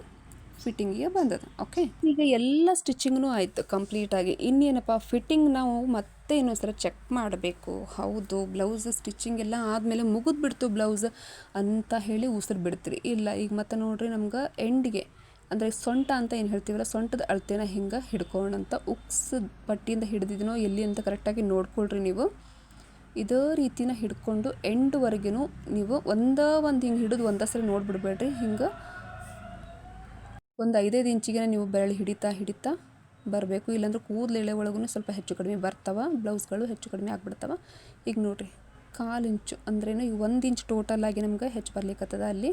ಫಿಟ್ಟಿಂಗಿಗೆ ಬಂದದ ಓಕೆ ಈಗ ಎಲ್ಲ ಸ್ಟಿಚಿಂಗ್ನೂ ಆಯಿತು ಕಂಪ್ಲೀಟಾಗಿ ಇನ್ನೇನಪ್ಪ ಫಿಟ್ಟಿಂಗ್ ನಾವು ಮತ್ತೆ ಇನ್ನೊಂದ್ಸಲ ಚೆಕ್ ಮಾಡಬೇಕು. ಹೌದು ಬ್ಲೌಸ್ ಸ್ಟಿಚಿಂಗ್ ಎಲ್ಲ ಆದಮೇಲೆ ಮುಗಿದ್ಬಿಡ್ತು ಬ್ಲೌಸ್ ಅಂತ ಹೇಳಿ ಉಸಿರು ಬಿಡ್ತೀರಿ. ಇಲ್ಲ, ಈಗ ಮತ್ತೆ ನೋಡಿರಿ ನಮ್ಗೆ ಎಂಡಿಗೆ ಅಂದರೆ ಸೊಂಟ ಅಂತ ಏನು ಹೇಳ್ತೀವಲ್ಲ, ಸೊಂಟದ ಅಳತೆನ ಹಿಂಗೆ ಹಿಡ್ಕೊಳ್ಳೋಣಂತ ಉಕ್ಸ್ ಪಟ್ಟಿಯಿಂದ ಹಿಡಿದಿದ್ದೀನೋ ಎಲ್ಲಿ ಅಂತ ಕರೆಕ್ಟಾಗಿ ನೋಡ್ಕೊಳ್ರಿ ನೀವು. ಇದೇ ರೀತಿನ ಹಿಡ್ಕೊಂಡು ಎಂಡ್ವರೆಗೂ ನೀವು ಒಂದೇ ಒಂದು ಹಿಂಗೆ ಹಿಡಿದು ಒಂದೇ ಸರಿ ನೋಡಿಬಿಡ್ಬೇಡ್ರಿ. ಹಿಂಗೆ ಒಂದು ಐದೈದು ಇಂಚಿಗೆ ನೀವು ಬೆರಳು ಹಿಡಿತಾ ಹಿಡಿತಾ ಬರಬೇಕು. ಇಲ್ಲಾಂದ್ರೆ ಕೂದಲು ಎಳೆ ಒಳಗೂ ಸ್ವಲ್ಪ ಹೆಚ್ಚು ಕಡಿಮೆ ಬರ್ತಾವೆ, ಬ್ಲೌಸ್ಗಳು ಹೆಚ್ಚು ಕಡಿಮೆ ಆಗಿಬಿಡ್ತವೆ. ಈಗ ನೋಡಿರಿ. ಕಾಲು ಇಂಚು ಅಂದ್ರೇನು ಈ ಒಂದು ಇಂಚ್ ಟೋಟಲ್ ಆಗಿ ನಮ್ಗೆ ಹೆಚ್ಚು ಬರ್ಲಿಕ್ಕತ್ತದ ಅಲ್ಲಿ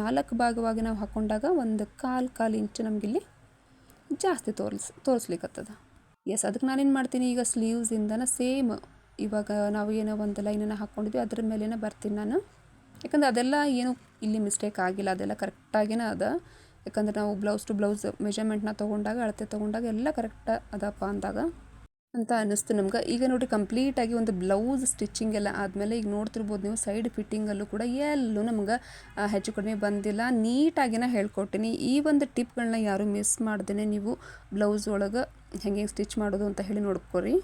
ನಾಲ್ಕು ಭಾಗವಾಗಿ ನಾವು ಹಾಕೊಂಡಾಗ ಒಂದು ಕಾಲು ಕಾಲು ಇಂಚು ನಮಗಿಲ್ಲಿ ಜಾಸ್ತಿ ತೋರಿಸ್ ತೋರಿಸ್ಲಿಕ್ಕತ್ತದ ಎಸ್ ಅದಕ್ಕೆ ನಾನೇನು ಮಾಡ್ತೀನಿ, ಈಗ ಸ್ಲೀವ್ಸಿಂದನ ಸೇಮ್ ಇವಾಗ ನಾವು ಏನೋ ಒಂದು ಲೈನನ್ನು ಹಾಕ್ಕೊಂಡಿದ್ವಿ ಅದ್ರ ಮೇಲೇನೆ ಬರ್ತೀನಿ ನಾನು. ಯಾಕಂದ್ರೆ ಅದೆಲ್ಲ ಏನು ಇಲ್ಲಿ ಮಿಸ್ಟೇಕ್ ಆಗಿಲ್ಲ, ಅದೆಲ್ಲ ಕರೆಕ್ಟಾಗಿನೇ ಅದ. ಯಾಕಂದ್ರೆ ನಾವು ಬ್ಲೌಸ್ ಟು ಬ್ಲೌಸ್ ಮೆಜರ್ಮೆಂಟ್ನ ತೊಗೊಂಡಾಗ, ಅಳತೆ ತೊಗೊಂಡಾಗ ಎಲ್ಲ ಕರೆಕ್ಟ್ ಅದಪ್ಪ ಅಂದಾಗ. ಅಂತ ಅನ್ನಿಸ್ತು ನಮ್ಗೆ. ಈಗ ನೋಡಿರಿ ಕಂಪ್ಲೀಟಾಗಿ ಒಂದು ಬ್ಲೌಸ್ ಸ್ಟಿಚಿಂಗ್ ಎಲ್ಲ ಆದಮೇಲೆ ಈಗ ನೋಡ್ತಿರ್ಬೋದು ನೀವು ಸೈಡ್ ಫಿಟ್ಟಿಂಗಲ್ಲೂ ಕೂಡ ಎಲ್ಲೂ ನಮ್ಗೆ ಹೆಚ್ಚು ಕಡಿಮೆ ಬಂದಿಲ್ಲ. ನೀಟಾಗಿನ ಹೇಳ್ಕೊಟ್ಟಿನಿ. ಈ ಒಂದು ಟಿಪ್ಗಳನ್ನ ಯಾರು ಮಿಸ್ ಮಾಡ್ದೇ ನೀವು ಬ್ಲೌಸ್ ಒಳಗೆ ಹೆಂಗೆ ಸ್ಟಿಚ್ ಮಾಡೋದು ಅಂತ ಹೇಳಿ ನೋಡ್ಕೊರಿ.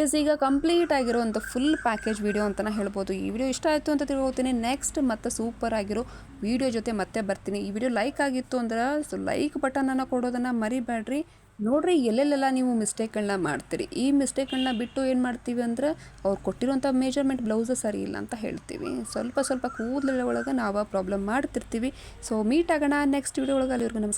ಎಸ್ ಈಗ ಕಂಪ್ಲೀಟ್ ಆಗಿರೋವಂಥ ಫುಲ್ ಪ್ಯಾಕೇಜ್ ವಿಡಿಯೋ ಅಂತಲೇ ಹೇಳ್ಬೋದು. ಈ ವಿಡಿಯೋ ಇಷ್ಟ ಆಯಿತು ಅಂತ ತಿಳ್ಕೊತೀನಿ. ನೆಕ್ಸ್ಟ್ ಮತ್ತೆ ಸೂಪರ್ ಆಗಿರೋ ವಿಡಿಯೋ ಜೊತೆ ಮತ್ತೆ ಬರ್ತೀನಿ. ಈ ವಿಡಿಯೋ ಲೈಕ್ ಆಗಿತ್ತು ಅಂದ್ರೆ ಸೊ ಲೈಕ್ ಬಟನನ್ನು ಕೊಡೋದನ್ನು ಮರಿಬೇಡ್ರಿ. ನೋಡ್ರಿ ಎಲ್ಲೆಲ್ಲೆಲ್ಲ ನೀವು ಮಿಸ್ಟೇಕ್ಗಳನ್ನ ಮಾಡ್ತೀರಿ. ಈ ಮಿಸ್ಟೇಕ್ಗಳನ್ನ ಬಿಟ್ಟು ಏನು ಮಾಡ್ತೀವಿ ಅಂದ್ರೆ ಅವ್ರು ಕೊಟ್ಟಿರೋಂಥ ಮೆಜರ್ಮೆಂಟ್ ಬ್ಲೌಸ ಸರಿ ಇಲ್ಲ ಅಂತ ಹೇಳ್ತೀವಿ. ಸ್ವಲ್ಪ ಸ್ವಲ್ಪ ಕೂದಲ ಒಳಗೆ ನಾವು ಪ್ರಾಬ್ಲಮ್ ಮಾಡ್ತಿರ್ತೀವಿ. ಸೊ ಮೀಟ್ ಆಗೋಣ ನೆಕ್ಸ್ಟ್ ವಿಡಿಯೋ ಒಳಗೆ. ಅಲ್ಲಿವರೆಗೂ ನಮಸ್ಕಾರ.